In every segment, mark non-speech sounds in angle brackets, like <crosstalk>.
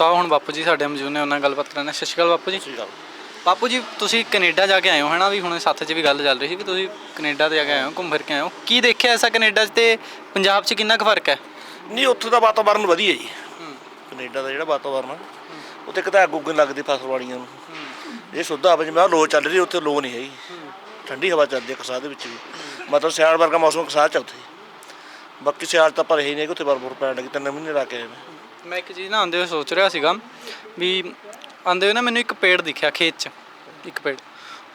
ਸੋ ਹੁਣ ਬਾਪੂ ਜੀ ਸਾਡੇ ਮੌਜੂਦ ਨੇ ਉਹਨਾਂ ਨਾਲ ਗੱਲਬਾਤ ਕਰਾਂਗੇ। ਸਤਿ ਸ਼੍ਰੀ ਅਕਾਲ ਬਾਪੂ ਜੀ। ਗੱਲ ਬਾਪੂ ਜੀ ਤੁਸੀਂ ਕੈਨੇਡਾ ਜਾ ਕੇ ਆਏ ਹੋ ਹਨਾ? ਵੀ ਹੁਣ ਸੱਥ 'ਚ ਵੀ ਗੱਲ ਚੱਲ ਰਹੀ ਸੀ ਵੀ ਤੁਸੀਂ ਕੈਨੇਡਾ ਤੇ ਜਾ ਕੇ ਆਏ ਹੋ ਘੁੰਮ ਫਿਰ ਕੇ ਆਏ ਹੋ। ਕੀ ਦੇਖਿਆ ਐਸਾ ਕੈਨੇਡਾ 'ਚ ਤੇ ਪੰਜਾਬ 'ਚ ਕਿੰਨਾ ਕੁ ਫ਼ਰਕ ਹੈ? ਨਹੀਂ ਉੱਥੇ ਦਾ ਵਾਤਾਵਰਨ ਵਧੀਆ ਜੀ। ਕੈਨੇਡਾ ਦਾ ਜਿਹੜਾ ਵਾਤਾਵਰਨ ਆ ਉੱਥੇ ਕਿਤੇ ਅੱਗ ਉੱਗਣ ਲੱਗਦੀ ਫਸਲ ਵਾਲੀਆਂ ਨੂੰ। ਇਹ ਸ਼ੁੱਧ ਹਵਾ ਜਿਵੇਂ ਲੋ ਚੱਲ ਰਹੀ ਉੱਥੇ ਲੋ ਨਹੀਂ ਹੈਗੀ। ਠੰਡੀ ਹਵਾ ਚੱਲਦੀ ਹੈ ਕਸਾਹ ਦੇ ਵਿੱਚ ਵੀ। ਮਤਲਬ ਸਿਆਲ ਵਰਗਾ ਮੌਸਮ ਕਸਾਹ ਚ ਉੱਥੇ। ਬਾਕੀ ਸਿਆਲ ਤਾਂ ਪਰ ਹੈ ਹੀ ਨਹੀਂ ਕਿ ਉੱਥੇ ਬਰਫ ਪੈਣ ਲੱਗੀ ਤਿੰਨ ਮਹੀਨੇ ਲਾ ਕੇ ਆਏ ਮੈਂ ਮੈਂ ਇੱਕ ਚੀਜ਼ ਨਾ ਆਉਂਦੇ ਹੋਏ ਸੋਚ ਰਿਹਾ ਸੀਗਾ ਵੀ ਆਉਂਦੇ ਹੋਏ ਨਾ ਮੈਨੂੰ ਇੱਕ ਪੇੜ ਦਿਖਿਆ ਖੇਤ 'ਚ ਇੱਕ ਪੇੜ।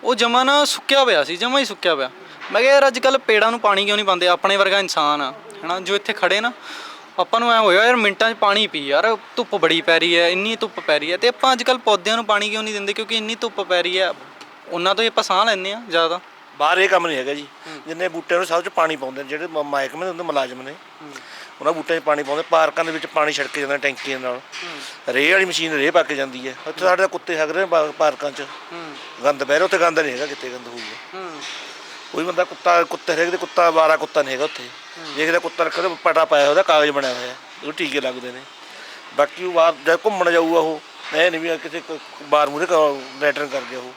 ਉਹ ਜਮਾ ਨਾ ਸੁੱਕਿਆ ਪਿਆ ਸੀ ਜਮਾ ਹੀ ਸੁੱਕਿਆ ਪਿਆ। ਮੈਂ ਕਿਹਾ ਯਾਰ ਅੱਜ ਕੱਲ ਪੇੜਾਂ ਨੂੰ ਪਾਣੀ ਕਿਉਂ ਨਹੀਂ ਪਾਉਂਦੇ? ਆਪਣੇ ਵਰਗਾ ਇਨਸਾਨ ਆ ਹਨਾ? ਜੋ ਇੱਥੇ ਖੜੇ ਨਾ ਆਪਾਂ ਨੂੰ ਐ ਹੋਇਆ ਯਾਰ ਮਿੰਟਾਂ 'ਚ ਪਾਣੀ ਪੀ ਯਾਰ ਧੁੱਪ ਬੜੀ ਪੈ ਰਹੀ ਹੈ ਇੰਨੀ ਧੁੱਪ ਪੈ ਰਹੀ ਹੈ। ਤੇ ਆਪਾਂ ਅੱਜ ਕੱਲ ਪੌਦਿਆਂ ਨੂੰ ਪਾਣੀ ਕਿਉਂ ਨਹੀਂ ਦਿੰਦੇ? ਕਿਉਂਕਿ ਇੰਨੀ ਧੁੱਪ ਪੈ ਰਹੀ ਹੈ। ਉਹਨਾਂ ਤੋਂ ਹੀ ਆਪਾਂ ਸਾਹ ਲੈਂਦੇ ਆ ਜ਼ਿਆਦਾ। ਬਾਹਰ ਇਹ ਕੰਮ ਨਹੀਂ ਹੈਗਾ ਜੀ। ਜਿੰਨੇ ਬੂਟਿਆਂ ਨੂੰ ਸਭ ਚ ਪਾਣੀ ਪਾਉਂਦੇ ਨੇ ਜਿਹੜੇ ਮ- ਮਹਿਕਮੇ ਦੇ ਹੁੰਦੇ ਮੁਲਾਜ਼ਮ ਨੇ। ਉਹਨਾਂ ਬੂਟਿਆਂ 'ਚ ਪਾਣੀ ਪਾਉਂਦੇ ਪਾਰਕਾਂ ਦੇ ਵਿੱਚ ਪਾਣੀ ਛਿੜਕੇ ਜਾਂਦਾ ਟੈਂਕੀਆਂ ਨਾਲ। ਰੇਹ ਵਾਲੀ ਮਸ਼ੀਨ ਰੇਹ ਪਾ ਕੇ ਜਾਂਦੀ ਹੈ। ਉੱਥੇ ਸਾਡੇ ਕੁੱਤੇ ਹੱਗ ਰਹੇ ਪਾ- ਪਾਰਕਾਂ 'ਚ। ਗੰਦ ਬਹਿ ਰਿਹਾ ਉੱਥੇ ਗੰਦ ਨਹੀਂ ਹੈਗਾ ਕਿਤੇ ਗੰਦ ਹੋਊਗਾ। ਕੋਈ ਬੰਦਾ ਕੁੱਤਾ ਕੁੱਤੇ ਦੇ ਕੁੱਤਾ ਵਾਰਾ ਕੁੱਤਾ ਨਹੀਂ ਹੈਗਾ ਉੱਥੇ। ਜੇ ਕਿਤੇ ਰੱਖਿਆ ਪਟਾ ਪਾਇਆ ਉਹਦਾ ਕਾਗਜ਼ ਬਣਿਆ ਹੋਇਆ। ਉਹ ਟੀਕੇ ਲੱਗਦੇ ਨੇ। ਬਾਕੀ ਉਹ ਬਾਹਰ ਜਦ ਘੁੰਮਣ ਜਾਊਗਾ ਉਹ ਇਹ ਨਹੀਂ ਵੀ ਕਿਸੇ ਕ- ਬਾਰ ਮੂਰੇ ਲੈਟਰਿੰਗ ਕਰ ਗਿਆ ਉਹ।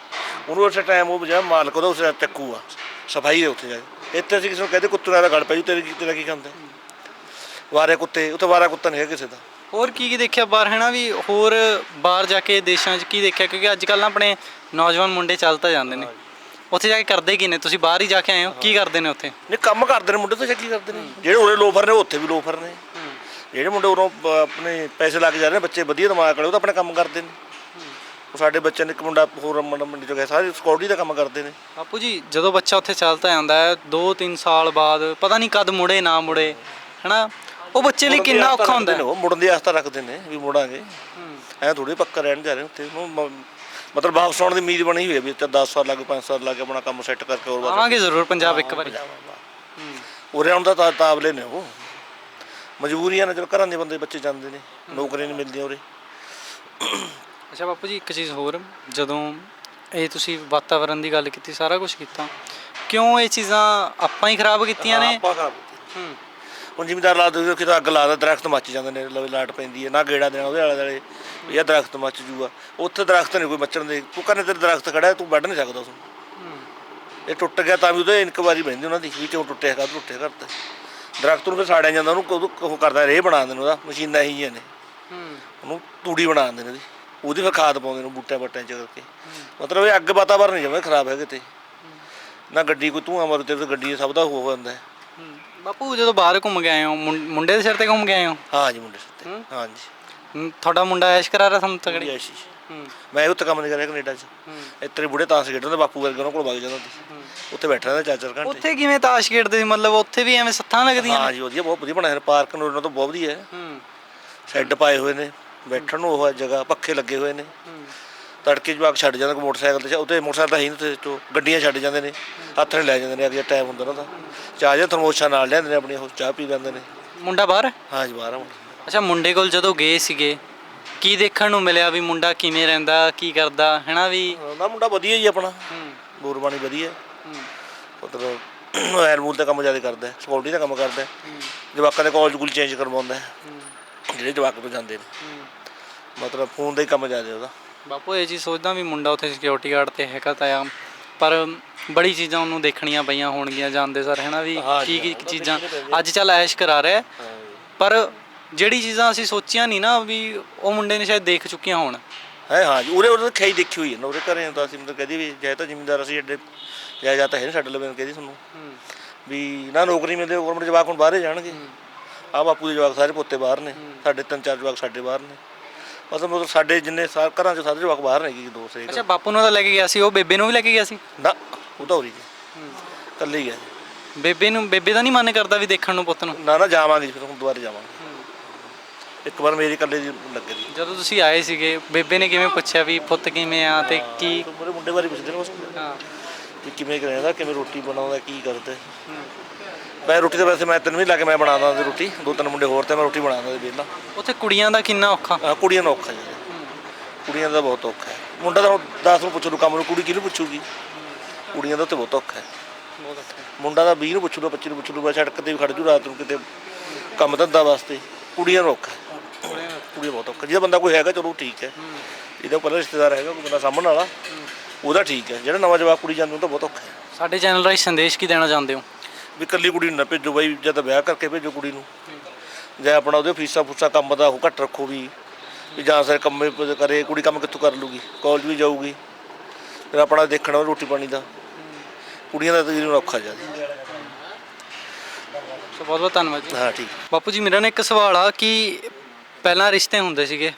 ਉਹਨੂੰ ਉਸੇ ਟਾਈਮ ਉਹ ਜਿਹੜਾ ਮਾਲਕ ਉਹਦਾ ਉਸੇ ਚੱਕੂਗਾ ਸਫ਼ਾਈ ਦੇ ਉੱਥੇ ਜਾ ਕੇ। ਇੱਥੇ ਅਸੀਂ ਕਿਸੇ ਨੂੰ ਕਹਦੇ ਕੁੱਤੇ ਨਾਲ ਗੜ ਪੈ ਜੂ ਤੇਰੇ ਕੀ ਤੇਰਾ ਕੀ ਖਾਂਦਾ ਵਾਰੇ ਕੁੱਤੇ ਉੱਥੇ ਵਾਰਾ ਕੁੱਤਾ ਨਹੀਂ ਹੈ ਕਿਸੇ ਦਾ। ਹੋਰ ਕੀ ਕੀ ਦੇਖਿਆ ਬਾਹਰ ਹੈ ਨਾ ਵੀ ਹੋਰ ਬਾਹਰ ਜਾ ਕੇ ਦੇਸ਼ਾਂ 'ਚ ਕੀ ਦੇਖਿਆ? ਕਿਉਂਕਿ ਅੱਜ ਕੱਲ ਨਾ ਆਪਣੇ ਨੌਜਵਾਨ ਮੁੰਡੇ ਚੱਲ ਤਾਂ ਜਾਂਦੇ ਨੇ। ਉੱਥੇ ਜਾ ਕੇ ਕਰਦੇ ਕੀ ਨੇ? ਤੁਸੀਂ ਬਾਹਰ ਹੀ ਜਾ ਕੇ ਆਏ ਹੋ ਕੀ ਕਰਦੇ ਨੇ ਉੱਥੇ? ਨਹੀਂ ਕੰਮ ਕਰਦੇ ਨੇ ਮੁੰਡੇ ਤਾਂ ਚੱਕੀ ਕਰਦੇ ਨੇ? ਜਿਹੜੇ ਉਰੇ ਲੋਫਰ ਨੇ ਉਹ ਉੱਥੇ ਵੀ ਲੋਫਰ ਨੇ। ਜਿਹੜੇ ਮੁੰਡੇ ਉਰੋਂ ਆਪਣੇ ਪੈਸੇ ਲੱਗ ਜਾ ਰਹੇ ਨੇ ਬੱਚੇ ਵਧੀਆ ਦਿਮਾਗ ਵਾਲੇ ਉਹ ਤਾਂ ਆਪਣੇ ਕੰਮ ਕਰਦੇ ਨੇ। ਉਹ ਸਾਡੇ ਬੱਚੇ ਨੇ ਇੱਕ ਮੁੰਡਾ ਹੋਰ ਮੁੰਡਾ ਮੰਡੀ ਗਿਆ ਸਾਰੇ ਸਿਕਿਉਰਿਟੀ ਦਾ ਕੰਮ ਕਰਦੇ ਨੇ। ਬਾਪੂ ਜੀ ਜਦੋਂ ਬੱਚਾ ਉੱਥੇ ਚੱਲ ਤਾਂ ਜਾਂਦਾ ਹੈ 2-3 ਸਾਲ ਬਾਅਦ ਪਤਾ ਨਹੀਂ ਕਦ ਮੁੜੇ ਨਾ ਮੁੜੇ ਹਨਾ ਉਹ ਬੱਚੇ ਲਈ ਕਿੰਨਾ ਔਖਾ ਹੁੰਦਾ ਹੈ ਉਹ ਮੁੜਨ ਦੀ ਆਸਤਾ ਰੱਖਦੇ ਨੇ ਵੀ ਮੁੜਾਂਗੇ। ਐ ਥੋੜੀ ਪੱਕਾ ਰਹਿਣ ਜਾ ਰਹੇ ਉੱਥੇ। ਉਹ ਮ- ਮਤਲਬ ਵਾਪਸ ਆਉਣ ਦੀ ਉਮੀਦ ਬਣੀ ਹੋਈ ਹੈ ਵੀ ਇੱਥੇ 10 ਸਾਲ ਲੱਗ 5 ਸਾਲ ਲੱਗ ਆਪਣਾ ਕੰਮ ਸੈੱਟ ਕਰਕੇ ਹੋਰ ਵਾਪਸ ਆਵਾਂਗੇ ਜ਼ਰੂਰ ਪੰਜਾਬ ਇੱਕ ਵਾਰੀ। ਉਰੇ ਆਉਣ ਦਾ ਤਾਂ ਤਾਬਲੇ ਨੇ ਉਹ। ਮਜਬੂਰੀਆਂ ਨੇ ਜਦੋਂ ਘਰਾਂ ਦੇ ਬੰਦੇ ਬੱਚੇ ਜਾਂਦੇ ਨੇ ਨੌਕਰੀ ਨਹੀਂ ਮਿਲਦੀ ਉਰੇ। ਅੱਛਾ ਬਾਪੂ ਜੀ ਇੱਕ ਚੀਜ਼ ਹੋਰ। ਜਦੋਂ ਇਹ ਤੁਸੀਂ ਵਾਤਾਵਰਣ ਦੀ ਗੱਲ ਕੀਤੀ ਸਾਰਾ ਕੁਝ ਕੀਤਾ ਕਿਉਂ ਇਹ ਚੀਜ਼ਾਂ ਆਪਾਂ ਹੀ ਖਰਾਬ ਕੀਤੀਆਂ ਨੇ? ਆਪਾਂ ਖਰਾਬ ਕੀਤੀ। ਹੁਣ ਜ਼ਿਮੀਦਾਰ ਲਾ ਦੋ ਕਿਤੇ ਅੱਗ ਲਾ ਦਾ ਦਰਖਤ ਮੱਚ ਜਾਂਦੇ ਨੇ, ਲਵੇ ਲਾਟ ਪੈਂਦੀ ਹੈ, ਨਾ ਗੇੜਾ ਦੇਣਾ ਉਹਦੇ ਆਲੇ ਦੁਆਲੇ, ਵੀ ਇਹ ਦਰਖਤ ਮੱਚ ਜੂਗਾ। ਉੱਥੇ ਦਰਖਤ ਨਹੀਂ ਕੋਈ ਮੱਚਣ ਦੇ ਤੂੰ ਕਹਿੰਦੇ ਤੇਰੇ ਦਰਖਤ ਖੜਾ ਤੂੰ ਵੱਢ ਨਹੀਂ ਸਕਦਾ ਉਸਨੂੰ। ਇਹ ਟੁੱਟ ਗਿਆ ਤਾਂ ਵੀ ਉਹਦੇ ਇਨਕੁਆਰੀ ਬੈਂਦੀ ਉਹਨਾਂ ਦੀ, ਵੀ ਕਿਉਂ ਟੁੱਟਿਆ ਕਾ ਟੁੱਟਿਆ ਘਰ ਤੇ ਦਰਖਤ ਨੂੰ ਫਿਰ ਸਾੜਿਆ ਜਾਂਦਾ, ਉਹਨੂੰ ਉਹ ਕਰਦਾ, ਰੇਹ ਬਣਾ ਦਿੰਦੇ ਨੇ ਉਹਦਾ, ਮਸ਼ੀਨਾਂ ਹੀ ਨੇ। ਉਹਨੂੰ ਤੂੜੀ ਬਣਾ ਦਿੰਦੇ ਨੇ ਉਹਦੀ। ਉਹਦੀ ਫਿਰ ਖਾਦ ਪਾਉਂਦੇ ਨੇ ਬੂਟਿਆਂ ਬੱਟਿਆਂ ਚ ਕਰਕੇ। ਮਤਲਬ ਇਹ ਅੱਗ ਵਾਤਾਵਰਨ ਨਹੀਂ ਜਮੇ ਖਰਾਬ ਹੈ ਕਿਤੇ। ਨਾ ਗੱਡੀ ਕੋਈ ਧੂਆਂ ਮਾਰੂ ਤੇ ਫਿਰ ਗੱਡੀ ਸਭ ਦਾ ਹੋ ਜਾਂਦਾ ਹੈ। ਬਾਪੂ ਜਦੋਂ ਬਾਹਰ ਘੁੰਮ ਕੇ ਆਏ ਹੋ ਮੁੰ- ਮੁੰਡੇ ਦੇ ਸਿਰ ਤੇ ਘੁੰਮ ਕੇ ਆਏ ਹੋ? ਹਾਂ ਜੀ ਮੁੰਡੇ ਸਿੱਤੇ ਹਾਂ? ਜੀ। ਹੂੰ, ਤੁਹਾਡਾ ਮੁੰਡਾ ਐਸ਼ ਕਰਾ ਰਿਹਾ ਤੁਹਾਨੂੰ ਤਗੜੀ ਯੈਸ਼ੀ ਹੂੰ। ਮੈਂ ਉੱਥੇ ਕੰਮ ਨਹੀਂ ਕਰਿਆ ਕੈਨੇਡਾ 'ਚ। ਇੱਥੇ ਬੁੜੇ ਤਾਂਸ ਖੇਡਦੇ ਬਾਪੂ ਵਰਗੇ ਉਹਨਾਂ ਕੋਲ ਵਗ ਜਾਂਦਾ ਸੀ ਉੱਥੇ ਬੈਠਾ ਰਹਿੰਦਾ ਚਾਰ ਚਾਰ ਘੰਟੇ। ਉੱਥੇ ਕਿਵੇਂ ਤਾਸ਼ ਖੇਡਦੇ ਸੀ? ਮਤਲਬ ਉੱਥੇ ਵੀ ਐਵੇਂ ਸੱਥਾਂ ਲੱਗਦੀਆਂ ਹਾਂ ਜੀ ਵਧੀਆ ਬਹੁਤ ਵਧੀਆ ਬਣਾਇਆ। ਪਾਰਕ ਨੂੰ ਉਹਨਾਂ ਤੋਂ ਬਹੁਤ ਵਧੀਆ। ਹੈ। ਹੂੰ ਸ਼ੈੱਡ ਪਾਏ ਹੋਏ ਨੇ। ਬੈਠਣ ਨੂੰ ਉਹ ਹੈ ਜਗ੍ਹਾ ਪੱਖੇ ਲੱਗੇ ਹੋਏ ਨੇ। ਤੜਕੇ ਜਵਾਕ ਛੱਡ ਜਾਂਦੇ ਕੋਈ ਮੋਟਰਸਾਈਕਲ ਤੇ ਉੱਤੇ ਮੋਟਰਸਾਈਕਲ ਤਾਂ ਹੈ ਹੀ ਨਹੀਂ ਤੋਂ ਗੱਡੀਆਂ ਛੱਡ ਜਾਂਦੇ ਨੇ ਹੱਥ ਨੇ ਲੈ ਜਾਂਦੇ ਨੇ ਅਗਲੇ ਟਾਈਮ ਹੁੰਦਾ ਦਾ ਚਾਹ ਜਾਂ ਥਰਮੋਸ਼ਾਂ ਨਾਲ ਲਿਆਉਂਦੇ ਨੇ ਆਪਣੀ ਉਹ ਚਾਹ ਪੀ ਲੈਂਦੇ ਨੇ। ਮੁੰਡਾ ਬਾਹਰ? ਹਾਂ ਜੀ ਬਾਹਰ ਆ ਅੱਛਾ ਮੁੰਡੇ ਕੋਲ ਜਦੋਂ ਗਏ ਸੀਗੇ ਕੀ ਦੇਖਣ ਨੂੰ ਮਿਲਿਆ ਵੀ ਮੁੰਡਾ ਕਿਵੇਂ ਰਹਿੰਦਾ ਕੀ ਕਰਦਾ ਹੈਨਾ ਵੀ? ਉਹਦਾ ਮੁੰਡਾ ਵਧੀਆ ਜੀ ਆਪਣਾ। ਗੁਰਬਾਣੀ ਵਧੀਆ ਮਤਲਬ ਐਰ ਮੂਲ ਤੇ ਕੰਮ ਜ਼ਿਆਦਾ ਕਰਦਾ ਹੈ ਸਿਕਿਉਰਿਟੀ ਦਾ ਕੰਮ ਕਰਦਾ ਹੈ। ਜਵਾਕਾਂ ਦੇ ਕਾਲਜ ਗੁਲ ਚੇਂਜ ਕਰਵਾਉਂਦਾ ਹੈ। ਜਿਹੜੇ ਜਵਾਕ ਤੋਂ ਜਾਂਦੇ ਨੇ। ਮਤਲਬ ਫੋਨ ਦਾ ਹੀ ਕੰਮ ਜ਼ਿਆਦਾ ਉਹਦਾ। ਬਾਪੂ ਇਹ ਚੀਜ਼ ਸੋਚਦਾ ਵੀ ਮੁੰਡਾ ਉੱਥੇ ਸਿਕਿਉਰਿਟੀ ਗਾਰਡ ਤੇ ਹੈਗਾ ਤਾਂ ਆ ਪਰ ਬੜੀ ਚੀਜ਼ਾਂ ਉਹਨੂੰ ਦੇਖਣੀਆਂ ਪਈਆਂ ਹੋਣਗੀਆਂ ਜਾਂਦੇ ਸਰ ਹੈਨਾ ਵੀ ਕੀ ਕੀ ਚੀਜ਼ਾਂ ਅੱਜ ਚੱਲ ਐਸ਼ ਕਰਾ ਰਿਹਾ ਪਰ ਜਿਹੜੀ ਚੀਜ਼ਾਂ ਅਸੀਂ ਸੋਚੀਆਂ ਨਹੀਂ ਨਾ ਵੀ ਉਹ ਮੁੰਡੇ ਨੇ ਸ਼ਾਇਦ ਦੇਖ ਚੁੱਕੀਆਂ ਹੋਣ। ਹੈ ਹਾਂ ਜੀ ਉਰੇ ਉਹਨੇ ਖੇਈ ਦੇਖੀ ਹੋਈ ਹੈ ਨਾ ਉਰੇ ਘਰੇ ਤਾਂ ਅਸੀਂ ਮਤਲਬ ਕਹਦੀ ਵੀ ਜਾਇ ਤਾਂ ਜ਼ਿਮੀਂਦਾਰ ਅਸੀਂ ਐਡੇ ਜਾਇਦਾਦ ਤਾਂ ਹੈ ਨਹੀਂ ਸਾਡੇ ਲਵੇ ਕਹਦੀ ਤੁਹਾਨੂੰ। ਵੀ ਨਾ ਨੌਕਰੀ ਮਿਲਦੇ ਗਵਰਨਮੈਂਟ ਜਵਾਕ ਹੁਣ ਬਾਹਰੇ ਜਾਣਗੇ। ਆ ਬਾਪੂ ਦੇ ਜਵਾਕ ਸਾਰੇ ਪੋਤੇ ਬਾਹਰ ਨੇ ਸਾਡੇ ਤਿੰਨ ਚਾਰ ਜਵਾਕ ਸਾਡੇ ਬਾਹਰ ਨੇ। ਮਤਲਬ ਮਤਲਬ ਸਾਡੇ ਜਿੰਨੇ ਸਾਰੇ ਘਰਾਂ 'ਚ ਸਾਰੇ ਜਵਾਕ ਬਾਹਰ ਨੇ ਕੀ ਦੋ ਸੇ ਅੱਛਾ ਬਾਪੂ ਨੂੰ ਤਾਂ ਲੈ ਕੇ ਗਿਆ ਸੀ ਉਹ ਬੇਬੇ ਨੂੰ ਵੀ ਲੈ ਕੇ ਗਿਆ ਸੀ? ਨਾ ਉਹ ਤਾਂ ਹੋਰੀ ਜੀ ਕੱਲੇ ਹੀ। ਗਿਆ ਜੀ। ਬੇਬੇ ਨੂੰ ਬੇਬੇ ਦਾ ਨਹੀਂ ਮਨ ਕਰਦਾ ਵੀ ਦੇਖਣ ਨੂੰ ਪੁੱਤ ਨੂੰ? ਨਾ ਨਾ ਜਾਵਾਂਗੇ ਜੀ, ਫਿਰ ਹੁਣ ਦੁਬਾਰਾ ਜਾਵਾਂਗੇ। ਇੱਕ ਵਾਰ ਮੇਰੀ ਕੱਲੇ ਦੀ ਲੱਗੇ ਦੀ। ਜਦੋਂ ਤੁਸੀਂ ਆਏ ਸੀਗੇ ਬੇਬੇ ਨੇ ਕਿਵੇਂ ਪੁੱਛਿਆ ਵੀ ਪੁੱਤ ਕਿਵੇਂ ਆ ਤੇ ਕੀ ਮੇਰੇ ਮੁੰਡੇ ਬਾਰੇ ਪੁੱਛਦੇ ਨੇ ਬਸ ਹਾਂ। ਵੀ ਕਿਵੇਂ ਰਹਿੰਦਾ ਕਿਵੇਂ ਰੋਟੀ ਬਣਾਉਂਦਾ ਕੀ ਕਰਦਾ। ਮੈਂ ਰੋਟੀ ਤਾਂ ਵੈਸੇ ਮੈਂ ਤਿੰਨ ਮਹੀਨੇ ਲਾ ਕੇ ਮੈਂ ਬਣਾਉਂਦਾ ਸੀ ਰੋਟੀ ਦੋ ਤਿੰਨ ਮੁੰਡੇ ਹੋਰ ਤੇ ਮੈਂ ਰੋਟੀ ਬਣਾਉਂਦਾ ਸੀ ਵਿਹਲਾ। ਉੱਥੇ ਕੁੜੀਆਂ ਦਾ ਕਿੰਨਾ ਔਖਾ? ਕੁੜੀਆਂ ਦਾ ਔਖਾ ਜੀ। ਕੁੜੀਆਂ ਦਾ ਬਹੁਤ ਔਖਾ ਹੈ। ਮੁੰਡਾ ਤਾਂ ਹੁਣ 10 ਨੂੰ ਪੁੱਛ ਕੰਮ ਨੂੰ ਕੁੜੀ ਕਿਹਨੂੰ ਪੁੱਛੂਗੀ? ਕੁੜੀਆਂ ਦਾ ਉੱਤੇ ਬਹੁਤ ਔਖਾ ਹੈ। ਬਹੁਤ ਔਖਾ ਮੁੰਡਾ ਤਾਂ 20 ਨੂੰ ਪੁੱਛ ਲੂ 25 ਨੂੰ ਪੁੱਛ ਲੂ ਬਸ ਸੜਕ ਤੇ ਵੀ ਖੜ ਜੂ ਰਾਤ ਨੂੰ ਕਿਤੇ ਕੰਮ ਧੰਦਾ ਵਾਸਤੇ। ਕੁੜੀਆਂ ਨੂੰ ਔਖਾ ਹੈ। ਕੁੜੀ ਬਹੁਤ ਔਖਾ ਜਿਹਦਾ ਬੰਦਾ ਕੋਈ ਹੈਗਾ ਚਲੋ ਠੀਕ ਹੈ। ਜਿਹਦਾ ਪਹਿਲਾਂ ਰਿਸ਼ਤੇਦਾਰ ਹੈਗਾ ਕੋਈ ਬੰਦਾ ਸਾਹਮਣ ਵਾਲਾ ਉਹਦਾ ਠੀਕ ਹੈ। ਜਿਹੜਾ ਨਵਾਂ ਜਵਾਕ ਕੁੜੀ ਜਾਂਦੀ ਉਹ ਤਾਂ ਬਹੁਤ ਔਖਾ ਹੈ। ਸਾਡੇ ਚੈਨਲ ਰਾਹੀਂ ਸੰਦੇਸ਼ ਕੀ ਦੇਣਾ ਚਾਹੁੰਦੇ ਹੋ? ਵੀ ਇਕੱਲੀ ਕੁੜੀ ਨੂੰ ਨਾ ਭੇਜੋ ਬਾਈ ਜਾਂ ਤਾਂ ਵਿਆਹ ਕਰਕੇ ਭੇਜੋ ਕੁੜੀ ਨੂੰ। ਜਾਂ ਆਪਣਾ ਉਹਦੇ ਫੀਸਾਂ ਫੂਸਾਂ ਕੰਮ ਦਾ ਉਹ ਘੱਟ ਰੱਖੋ ਵੀ ਵੀ ਜਾਂ ਸਾਰੇ ਕੰਮੇ ਕਰੇ ਕੁੜੀ ਕੰਮ ਕਿੱਥੋਂ ਕਰ ਲੂਗੀ? ਕਾਲਜ ਵੀ ਜਾਊਗੀ। ਫਿਰ ਆਪਣਾ ਦੇਖਣਾ ਰੋਟੀ ਪਾਣੀ ਦਾ। ਕੁੜੀਆਂ ਦਾ ਤਕਰੀਬਨ ਔਖਾ ਜ਼ਿਆਦਾ ਸੋ ਬਹੁਤ ਬਹੁਤ ਧੰਨਵਾਦ ਜੀ। ਹਾਂ ਠੀਕ। ਬਾਪੂ ਜੀ ਮੇਰਾ ਨਾ ਇੱਕ ਸਵਾਲ ਆ ਕਿ ਪਹਿਲਾਂ ਰਿਸ਼ਤੇ ਹੁੰਦੇ ਸੀਗੇ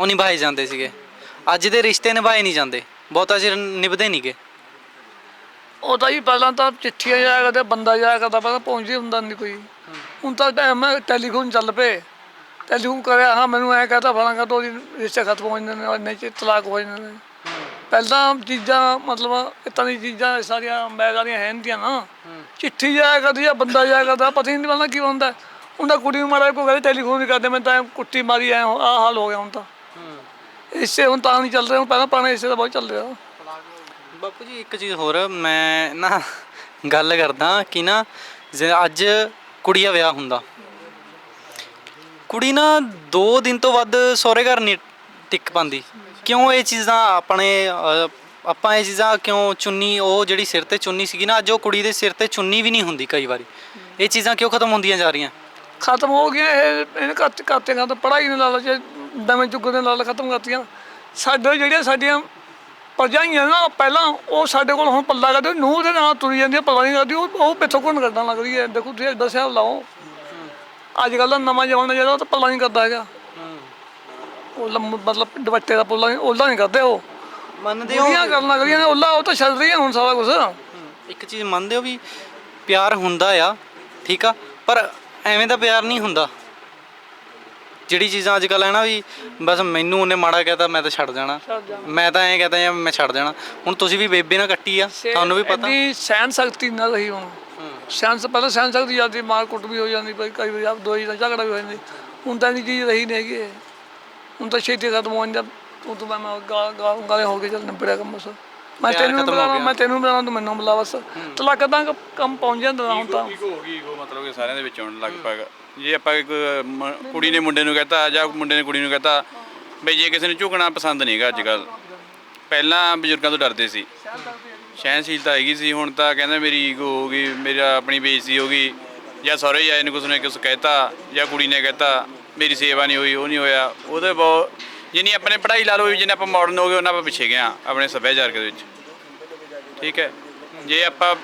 ਉਹ ਨਿਭਾਏ ਜਾਂਦੇ ਸੀਗੇ। ਅੱਜ ਦੇ ਰਿਸ਼ਤੇ ਨਿਭਾਏ ਨਹੀਂ ਜਾਂਦੇ। ਬਹੁਤਾ ਚਿਰ ਨਿਭਦੇ ਨਹੀਂਗੇ ਉਹ ਤਾਂ ਜੀ ਪਹਿਲਾਂ ਤਾਂ ਚਿੱਠੀਆਂ ਜਾਇਆ ਕਰਦੇ ਬੰਦਾ ਜਾਇਆ ਕਰਦਾ ਪਹਿਲਾਂ ਪਹੁੰਚਦੀ ਹੁੰਦਾ ਨਹੀਂ ਕੋਈ। ਹੁਣ ਤਾਂ ਟਾਈਮ ਹੈ ਟੈਲੀਫੋਨ ਚੱਲ ਪਏ। ਟੈਲੀਫੋਨ ਕਰਿਆ ਹਾਂ ਮੈਨੂੰ ਐ ਕਹਤਾ ਫਲਾਂਗਾ ਤੋਂ ਰਿਸ਼ਤੇ ਖਤਮ ਹੋ ਜਾਂਦੇ ਨੇ ਨਹੀਂ ਚ ਤਲਾਕ ਹੋ ਜਾਂਦੇ ਨੇ। ਪਹਿਲਾਂ ਚੀਜ਼ਾਂ ਮਤਲਬ ਇਤਾਂ ਦੀ ਚੀਜ਼ਾਂ ਸਾਰੀਆਂ ਮੈਗਾਰੀਆਂ ਹੈ ਨਹੀਂ ਨਾ। ਚਿੱਠੀ ਜਾਇਆ ਕਰਦੀ ਆ ਬੰਦਾ ਜਾਇਆ ਕਰਦਾ ਪਤਾ ਹੀ ਨਹੀਂ ਪਹਿਲਾਂ ਕੀ ਹੁੰਦਾ। ਹੁੰਦਾ ਕੁੜੀ ਨੂੰ ਮਾਰਾ ਕੋਈ ਕਹਿੰਦੇ ਟੈਲੀਫੋਨ ਨਹੀਂ ਕਰਦੇ ਮੈਂ ਤਾਂ ਕੁੱਟੀ ਮਾਰੀ ਐ ਆ ਹਾਲ ਹੋ ਗਿਆ ਹੁਣ ਤਾਂ। ਇਸੇ ਹੁਣ ਤਾਂ ਨਹੀਂ ਚੱਲ ਰਿਹਾ ਪਹਿਲਾਂ ਪੁਰਾਣੇ ਇਸੇ ਦਾ ਬਹੁਤ ਚੱਲ ਰਿਹਾ ਬਾਪੂ ਜੀ, ਇੱਕ ਚੀਜ਼ ਹੋਰ, ਮੈਂ ਨਾ ਗੱਲ ਕਰਦਾ ਕਿ ਨਾ ਜੇ ਅੱਜ ਕੁੜੀ ਦਾ ਵਿਆਹ ਹੁੰਦਾ। ਕੁੜੀ ਨਾ 2 ਦਿਨ ਤੋਂ ਵੱਧ ਸਹੁਰੇ ਘਰ ਨਹੀਂ ਟਿਕ ਪਾਉਂਦੀ। ਕਿਉਂ ਇਹ ਚੀਜ਼ਾਂ ਆਪਣੇ ਆਪਾਂ ਇਹ ਚੀਜ਼ਾਂ ਕਿਉਂ ਚੁੰਨੀ, ਉਹ ਜਿਹੜੀ ਸਿਰ ਤੇ ਚੁੰਨੀ ਸੀਗੀ ਨਾ, ਅੱਜ ਉਹ ਕੁੜੀ ਦੇ ਸਿਰ ਤੇ ਚੁੰਨੀ ਵੀ ਨਹੀਂ ਹੁੰਦੀ ਕਈ ਵਾਰੀ। ਇਹ ਚੀਜ਼ਾਂ ਕਿਉਂ ਖਤਮ ਹੁੰਦੀਆਂ ਜਾ ਰਹੀਆਂ? ਖਤਮ ਹੋ ਗਿਆ ਇਹ ਇਹਨੇ ਕੱਟ ਕਾਤੇ ਤਾਂ ਪੜਾਈ ਨੇ ਲਾਲਚ ਦਵੇਂ ਚੁੱਕ ਦੇ ਨਾਲ ਖਤਮ ਕਰਤੀਆਂ। ਸਾਡੇ ਜਿਹੜੀਆਂ ਸਾਡੀਆਂ ਪਰਜਾਈਆਂ ਨਾ ਪਹਿਲਾਂ ਉਹ ਸਾਡੇ ਕੋਲ ਹੁਣ ਪੱਲਾ ਕਰਦੇ ਨੂੰਹ ਦੇ ਨਾਲ ਤੁਰੀ ਜਾਂਦੀ ਆ ਪੱਲਾ ਨਹੀਂ ਕਰਦੀ ਉਹ ਉਹ ਪਿੱਛੋਂ ਕੋਣ ਕੱਢਣ ਲੱਗ ਰਹੀ ਹੈ। ਦੇਖੋ ਤੁਸੀਂ ਸਿਆਬ ਲਾਓ। ਅੱਜ ਕੱਲ੍ਹ ਦਾ ਨਵਾਂ ਜਮਾਨਾ ਜਿਹੜਾ ਉਹ ਤਾਂ ਪੱਲਾ ਨਹੀਂ ਕਰਦਾ ਹੈਗਾ। ਉਹ ਲੰਮ- ਮਤਲਬ ਦੁਪੱਟੇ ਦਾ ਪੁੱਲਾ ਨਹੀਂ ਉਹਦਾ ਨਹੀਂ ਕਰਦੇ ਉਹ। ਮੰਨਦੇ ਹੋ? ਉਹਦੀਆਂ ਕਰਨ ਲੱਗ ਰਹੀਆਂ ਨੇ ਉਹਲਾ ਉਹ ਤਾਂ ਚੱਲ ਰਹੀ ਹੈ ਹੁਣ ਸਾਰਾ ਕੁਝ ਇੱਕ ਚੀਜ਼ ਮੰਨਦੇ ਹੋ ਵੀ ਪਿਆਰ ਹੁੰਦਾ ਆ ਠੀਕ ਆ? ਪਰ ਐਵੇਂ ਦਾ ਪਿਆਰ ਨਹੀਂ ਹੁੰਦਾ। ਜਿਹੜੀ ਚੀਜ਼ਾਂ ਅੱਜ ਕੱਲ੍ਹ ਹੈ ਨਾ ਵੀ ਬਸ ਮੈਨੂੰ ਉਹਨੇ ਮਾੜਾ ਕਹਿਤਾ ਮੈਂ ਤਾਂ ਛੱਡ ਜਾਣਾ। ਮੈਂ ਤਾਂ ਐਂ ਕਹਤਾ ਜਾਂ ਮੈਂ ਛੱਡ ਜਾਣਾ। ਹੁਣ ਤੁਸੀਂ ਵੀ ਬੇਬੇ ਨਾਲ ਕੱਟੀ ਆ ਤੁਹਾਨੂੰ ਵੀ ਪਤਾ। ਇੰਨੀ ਸਹਿਨ ਸ਼ਕਤੀ ਨਾ ਰਹੀ ਹੁਣ। ਸਹਿਨ ਸ ਪਹਿਲਾਂ ਸਹਿਨ ਸ਼ਕਤੀ ਜਾਂਦੀ ਮਾਰ ਕੁੱਟ ਵੀ ਹੋ ਜਾਂਦੀ ਪਰ ਕਈ ਵਾਰੀ ਆਪ ਦੋ ਹੀ ਦਾ ਝਗੜਾ ਵੀ ਹੋ ਜਾਂਦੀ। ਹੁਣ ਤਾਂ ਇਹ ਚੀਜ਼ ਰਹੀ ਨਹੀਂ ਹੈਗੀ ਇਹ। ਹੁਣ ਤਾਂ ਛੇਤੀ ਖਤਮ ਹੋ ਜਾਂਦਾ। ਤੂੰ ਤੋਂ ਮੈਂ ਮੈਂ ਗਾ ਗਾ ਗਾਲੇ ਹੋ ਕੇ ਚੱਲ ਨਿਬੜਿਆ ਕੰਮ ਬਸ। ਮੈਂ ਤੈਨੂੰ ਗਿਆ। ਮੈਂ ਤੈਨੂੰ ਬੁਲਾਣਾ ਤੂੰ ਮੈਨੂੰ ਬੁਲਾ ਬਸ। ਤਲਾਕ ਤਾਂ ਕੰਮ ਪਹੁੰਚ ਜਾਂਦਾ ਹੁਣ ਤਾਂ। ਈਗੋ ਹੋ ਗਈ ਈਗੋ ਮਤਲਬ ਕਿ ਸਾਰਿਆਂ ਦੇ ਵਿੱਚ ਆਉਣ ਲੱਗ ਪਿਆ ਜੇ ਆਪਾਂ ਇੱਕ ਮ- ਕੁੜੀ ਨੇ ਮੁੰਡੇ ਨੂੰ ਕਹਤਾ, ਜਾਂ ਮੁੰਡੇ ਨੇ ਕੁੜੀ ਨੂੰ ਕਹਤਾ, ਬਈ ਜੇ ਕਿਸੇ ਨੂੰ ਝੁਕਣਾ ਪਸੰਦ ਨਹੀਂਗਾ ਅੱਜ ਕੱਲ ਪਹਿਲਾਂ ਬਜ਼ੁਰਗਾਂ ਤੋਂ ਡਰਦੇ ਸੀ। ਸਹਿਣਸ਼ੀਲਤਾ ਹੈਗੀ ਸੀ, ਹੁਣ ਤਾਂ ਕਹਿੰਦਾ ਮੇਰੀ ਈਗੋ ਹੋ ਗਈ, ਮੇਰਾ ਆਪਣੀ ਬੇਇੱਜ਼ਤੀ ਹੋ ਗਈ, ਜਾਂ ਸਹੁਰੇ ਆਏ ਨੇ, ਕੁਛ ਨੇ ਕੁਛ ਕਹਿਤਾ, ਜਾਂ ਕੁੜੀ ਨੇ ਕਹਿਤਾ, ਮੇਰੀ ਸੇਵਾ ਨਹੀਂ ਹੋਈ, ਉਹ ਨਹੀਂ ਹੋਇਆ ਉਹਦੇ ਬਹੁਤ ਜਿੰਨੀ ਆਪਣੇ ਪੜ੍ਹਾਈ ਲਾ ਲਓ ਜਿੰਨੇ ਆਪਾਂ ਮਾਡਰਨ ਹੋ ਗਏ, ਉਹਨਾਂ ਆਪਾਂ ਪਿੱਛੇ ਗਏ ਹਾਂ, ਆਪਣੇ ਸੱਭਿਆਚਾਰਕ ਦੇ ਵਿੱਚ। ਠੀਕ ਹੈ? ਜੇ ਆਪਾਂ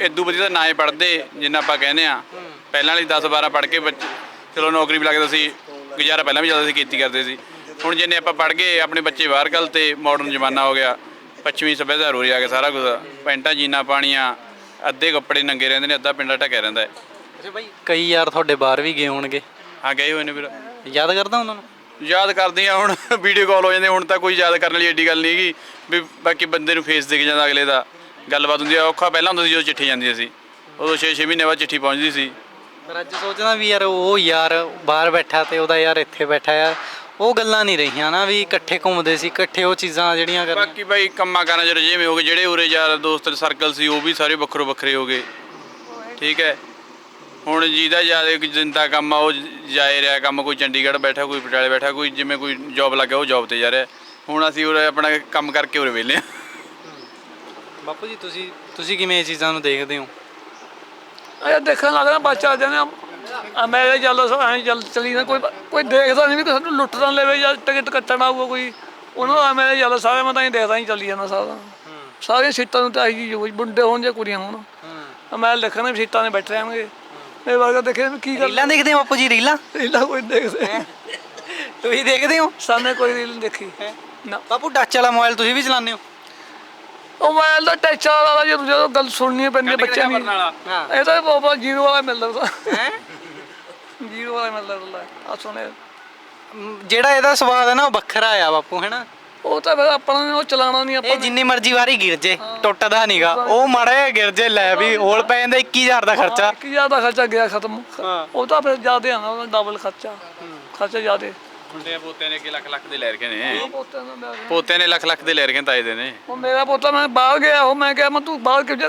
ਇਦੋਂ ਵਧੀਆ ਤਾਂ ਨਾ ਹੀ ਪੜ੍ਹਦੇ, ਜਿੰਨਾ ਆਪਾਂ ਕਹਿੰਦੇ ਆ ਪਹਿਲਾਂ ਵਾਲੀ 10 12 ਪੜ੍ਹ ਕੇ ਬੱਚੇ ਚਲੋ ਨੌਕਰੀ ਵੀ ਲੱਗਦਾ ਸੀ ਗੁਜ਼ਾਰਾ ਪਹਿਲਾਂ ਵੀ ਜ਼ਿਆਦਾ ਸੀ ਕੀਤੀ ਕਰਦੇ ਸੀ। ਹੁਣ ਜਿੰਨੇ ਆਪਾਂ ਪੜ੍ਹ ਗਏ ਆਪਣੇ ਬੱਚੇ ਬਾਹਰ ਕੱਲ ਤੇ ਮਾਡਰਨ ਜ਼ਮਾਨਾ ਹੋ ਗਿਆ ਪੱਛਮੀ ਸੱਭਿਆਚਾਰ ਹੋ ਰਿਹਾ ਗਿਆ ਸਾਰਾ ਕੁਝ ਪੈਂਟਾਂ ਜੀਨਾਂ ਪਾਣੀਆਂ ਅੱਧੇ ਕੱਪੜੇ ਨੰਗੇ ਰਹਿੰਦੇ ਨੇ ਅੱਧਾ ਪਿੰਡਾ ਢੱਕਿਆ ਰਹਿੰਦਾ ਹੈ। ਅੱਛਾ ਬਾਈ ਕਈ ਯਾਰ ਤੁਹਾਡੇ ਬਾਹਰ ਵੀ ਗਏ ਹੋਣਗੇ। ਹਾਂ ਗਏ ਹੋਏ ਨੇ ਵੀਰ ਯਾਦ ਕਰਦਾ ਉਹਨਾਂ ਨੂੰ? ਯਾਦ ਕਰਦੇ ਆ ਹੁਣ ਵੀਡੀਓ ਕਾਲ ਹੋ ਜਾਂਦੇ ਹੁਣ ਤਾਂ ਕੋਈ ਯਾਦ ਕਰਨ ਵਾਲੀ ਏਡੀ ਗੱਲ ਨਹੀਂ ਹੈਗੀ ਵੀ ਬਾਕੀ ਬੰਦੇ ਨੂੰ ਫੇਸ ਦਿਖ ਜਾਂਦਾ ਅਗਲੇ ਦਾ। ਗੱਲਬਾਤ ਹੁੰਦੀ ਆ ਔਖਾ ਪਹਿਲਾਂ ਹੁੰਦਾ ਸੀ ਜਦੋਂ ਚਿੱਠੀ ਜਾਂਦੀ ਸੀ। ਉਦੋਂ 6-6 ਮਹੀਨੇ ਬਾਅਦ ਚਿੱਠੀ ਪਹੁੰਚਦੀ ਸੀ। ਪਰ ਅੱਜ ਸੋਚਦਾ ਵੀ ਯਾਰ ਉਹ ਯਾਰ ਬਾਹਰ ਬੈਠਾ ਤੇ ਉਹਦਾ ਯਾਰ ਇੱਥੇ ਬੈਠਾ ਯਾਰ ਉਹ ਗੱਲਾਂ ਨਹੀਂ ਰਹੀਆਂ ਨਾ ਵੀ ਇਕੱਠੇ ਘੁੰਮਦੇ ਸੀ ਇਕੱਠੇ ਉਹ ਚੀਜ਼ਾਂ ਜਿਹੜੀਆਂ ਕਰ ਬਾਕੀ ਭਾਈ ਕੰਮਾਂ ਕਾਰਾਂ 'ਚ ਰਜੇਵੇਂ ਹੋ ਗਏ ਜਿਹੜੇ ਉਰੇ ਯਾਰ ਦੋਸਤ ਸਰਕਲ ਸੀ ਉਹ ਵੀ ਸਾਰੇ ਵੱਖਰੋ ਵੱਖਰੇ ਹੋ ਗਏ। ਠੀਕ ਹੈ। ਹੁਣ ਜਿਹਦਾ ਜ਼ਿਆਦਾ ਜਿੰਦਾ ਕੰਮ ਆ ਉਹ ਜਾਏ ਰਿਹਾ ਕੰਮ ਕੋਈ ਚੰਡੀਗੜ੍ਹ ਬੈਠਾ ਕੋਈ ਪਟਿਆਲੇ ਬੈਠਾ ਕੋਈ ਜਿਵੇਂ ਕੋਈ ਜੌਬ ਲੱਗਿਆ ਉਹ ਜੌਬ ਤੇ ਜਾ ਰਿਹਾ। ਹੁਣ ਅਸੀਂ ਉਰੇ ਆਪਣਾ ਕੰਮ ਕਰਕੇ ਉਰੇ ਵਿਹਲੇ ਹਾਂ। ਬਾਪੂ ਜੀ ਤੁਸੀਂ ਤੁਸੀਂ ਕਿਵੇਂ ਇਹ ਚੀਜ਼ਾਂ ਨੂੰ ਦੇਖਦੇ ਹੋ? ਇਹ ਦੇਖਣ ਲੱਗਦਾ ਬੱਚਾ ਜਨੇ ਆ। ਮੈਂ ਇਹ ਚੱਲ ਐਂ ਚੱਲ ਚਲੀ ਨਾ ਕੋਈ ਕੋਈ ਦੇਖਦਾ ਨਹੀਂ ਵੀ ਕਿਸੇ ਨੂੰ ਲੁੱਟ ਨਾ ਲਵੇ ਜਾਂ ਟਿਕਟ ਕੱਟਣ ਆਊਗਾ ਕੋਈ। ਉਹਨਾਂ ਦਾ ਮੈਂ ਚੱਲ ਸਾਰੇ ਮੈਂ ਤਾਂ ਹੀ ਦੇਖਦਾ ਹੀ ਚੱਲੀ ਜਾਂਦਾ ਸਾਰਾ। ਸਾਰੀਆਂ ਸੀਟਾਂ ਨੂੰ ਤਾਂ ਆਹੀ ਚੀਜ਼ ਹੋਈ ਮੁੰਡੇ ਹੋਣ ਜਾਂ ਕੁੜੀਆਂ ਹੋਣ। ਮੈਂ ਲਿਖਣਾ ਸੀਟਾਂ 'ਤੇ ਬੈਠੇ ਰਹਿਣਗੇ। ਇਹ ਵਰਗਾ ਦੇਖੇ ਕੀ ਗੱਲ ਰੀਲਾਂ ਦੇਖਦੇ ਹੋ ਬਾਪੂ ਜੀ ਰੀਲਾਂ? ਇਹਦਾ ਕੋਈ ਦੇਖਦੇ। ਤੁਸੀਂ ਦੇਖਦੇ ਹੋ? ਸਾਨੇ ਕੋਈ ਰੀਲ ਦੇਖੀ। ਨਾ। ਬਾਪੂ ਟੱਚ ਵਾਲਾ ਮੋਬਾਈਲ ਤੁਸੀਂ ਵੀ ਚਲਾਉਂਦੇ ਹੋ? ਉਹ ਮੋਬਾਈਲ ਦਾ ਟੱਚ ਵਾਲਾ ਜਦੋਂ ਜਦੋਂ ਗੱਲ ਸੁਣਨੀ ਪੈਂਦੀ ਹੈ ਬੱਚਿਆਂ ਦੀ। ਹਾਂ। ਇਹ ਤਾਂ ਬਾਬਾ ਜੀਰੋ ਵਾਲਾ ਮਿਲਦਾ ਹੈ? ਜੀਰੋ ਵਾਲਾ ਮਿਲਦਾ ਉਹਦਾ ਆ ਸੁਣੇ ਜਿਹੜਾ ਇਹਦਾ ਸਵਾਦ ਹੈ ਨਾ ਉਹ ਵੱਖਰਾ ਆ ਬਾਪੂ ਹੈਨਾ? ਉਹ ਤਾਂ ਫਿਰ ਆਪਾਂ ਨੇ ਉਹ ਚਲਾਉਣਾ ਨਹੀਂ ਆਪਾਂ ਇਹ ਜਿੰਨੀ ਮਰਜ਼ੀ ਵਾਰੀ ਗਿਰ ਜੇ ਟੁੱਟਦਾ ਨਹੀਂਗਾ ਉਹ ਮਾੜਾ ਜਿਹਾ ਗਿਰ ਜੇ ਲੈ ਵੀ ਹੋਲ ਪੈ ਜਾਂਦਾ 21000 ਦਾ ਖਰਚਾ। ਕੀ ਜ਼ਿਆਦਾ ਖਰਚਾ ਗਿਆ ਖਤਮ। ਹਾਂ। ਉਹ ਤਾਂ ਫਿਰ ਜ਼ਿਆਦਾ ਆਣਾ ਡਬਲ ਖਰਚਾ। ਖਰਚਾ ਜ਼ਿਆਦਾ। ਮੁੰਡੇ ਪੋਤਿਆਂ ਨੇ ਕਿ ਲੱਖ ਲੱਖ ਦੇ ਲੈ ਰਖੇ ਨੇ। ਪੋਤੇ ਨੂੰ ਮੈਂ- ਪੋਤਿਆਂ ਨੇ ਲੱਖ ਲੱਖ ਦੇ ਲੈ ਰਖੇ ਤਾਏ ਦੇ ਨੇ। ਉਹ ਮੇਰਾ ਪੋਤਾ ਮੈਂ ਬਾਹਰ ਗਿਆ ਉਹ ਮੈਂ ਕਿਹਾ ਮੈਂ ਤੂੰ ਬਾਹਰ ਕਿਉਂ ਜਾ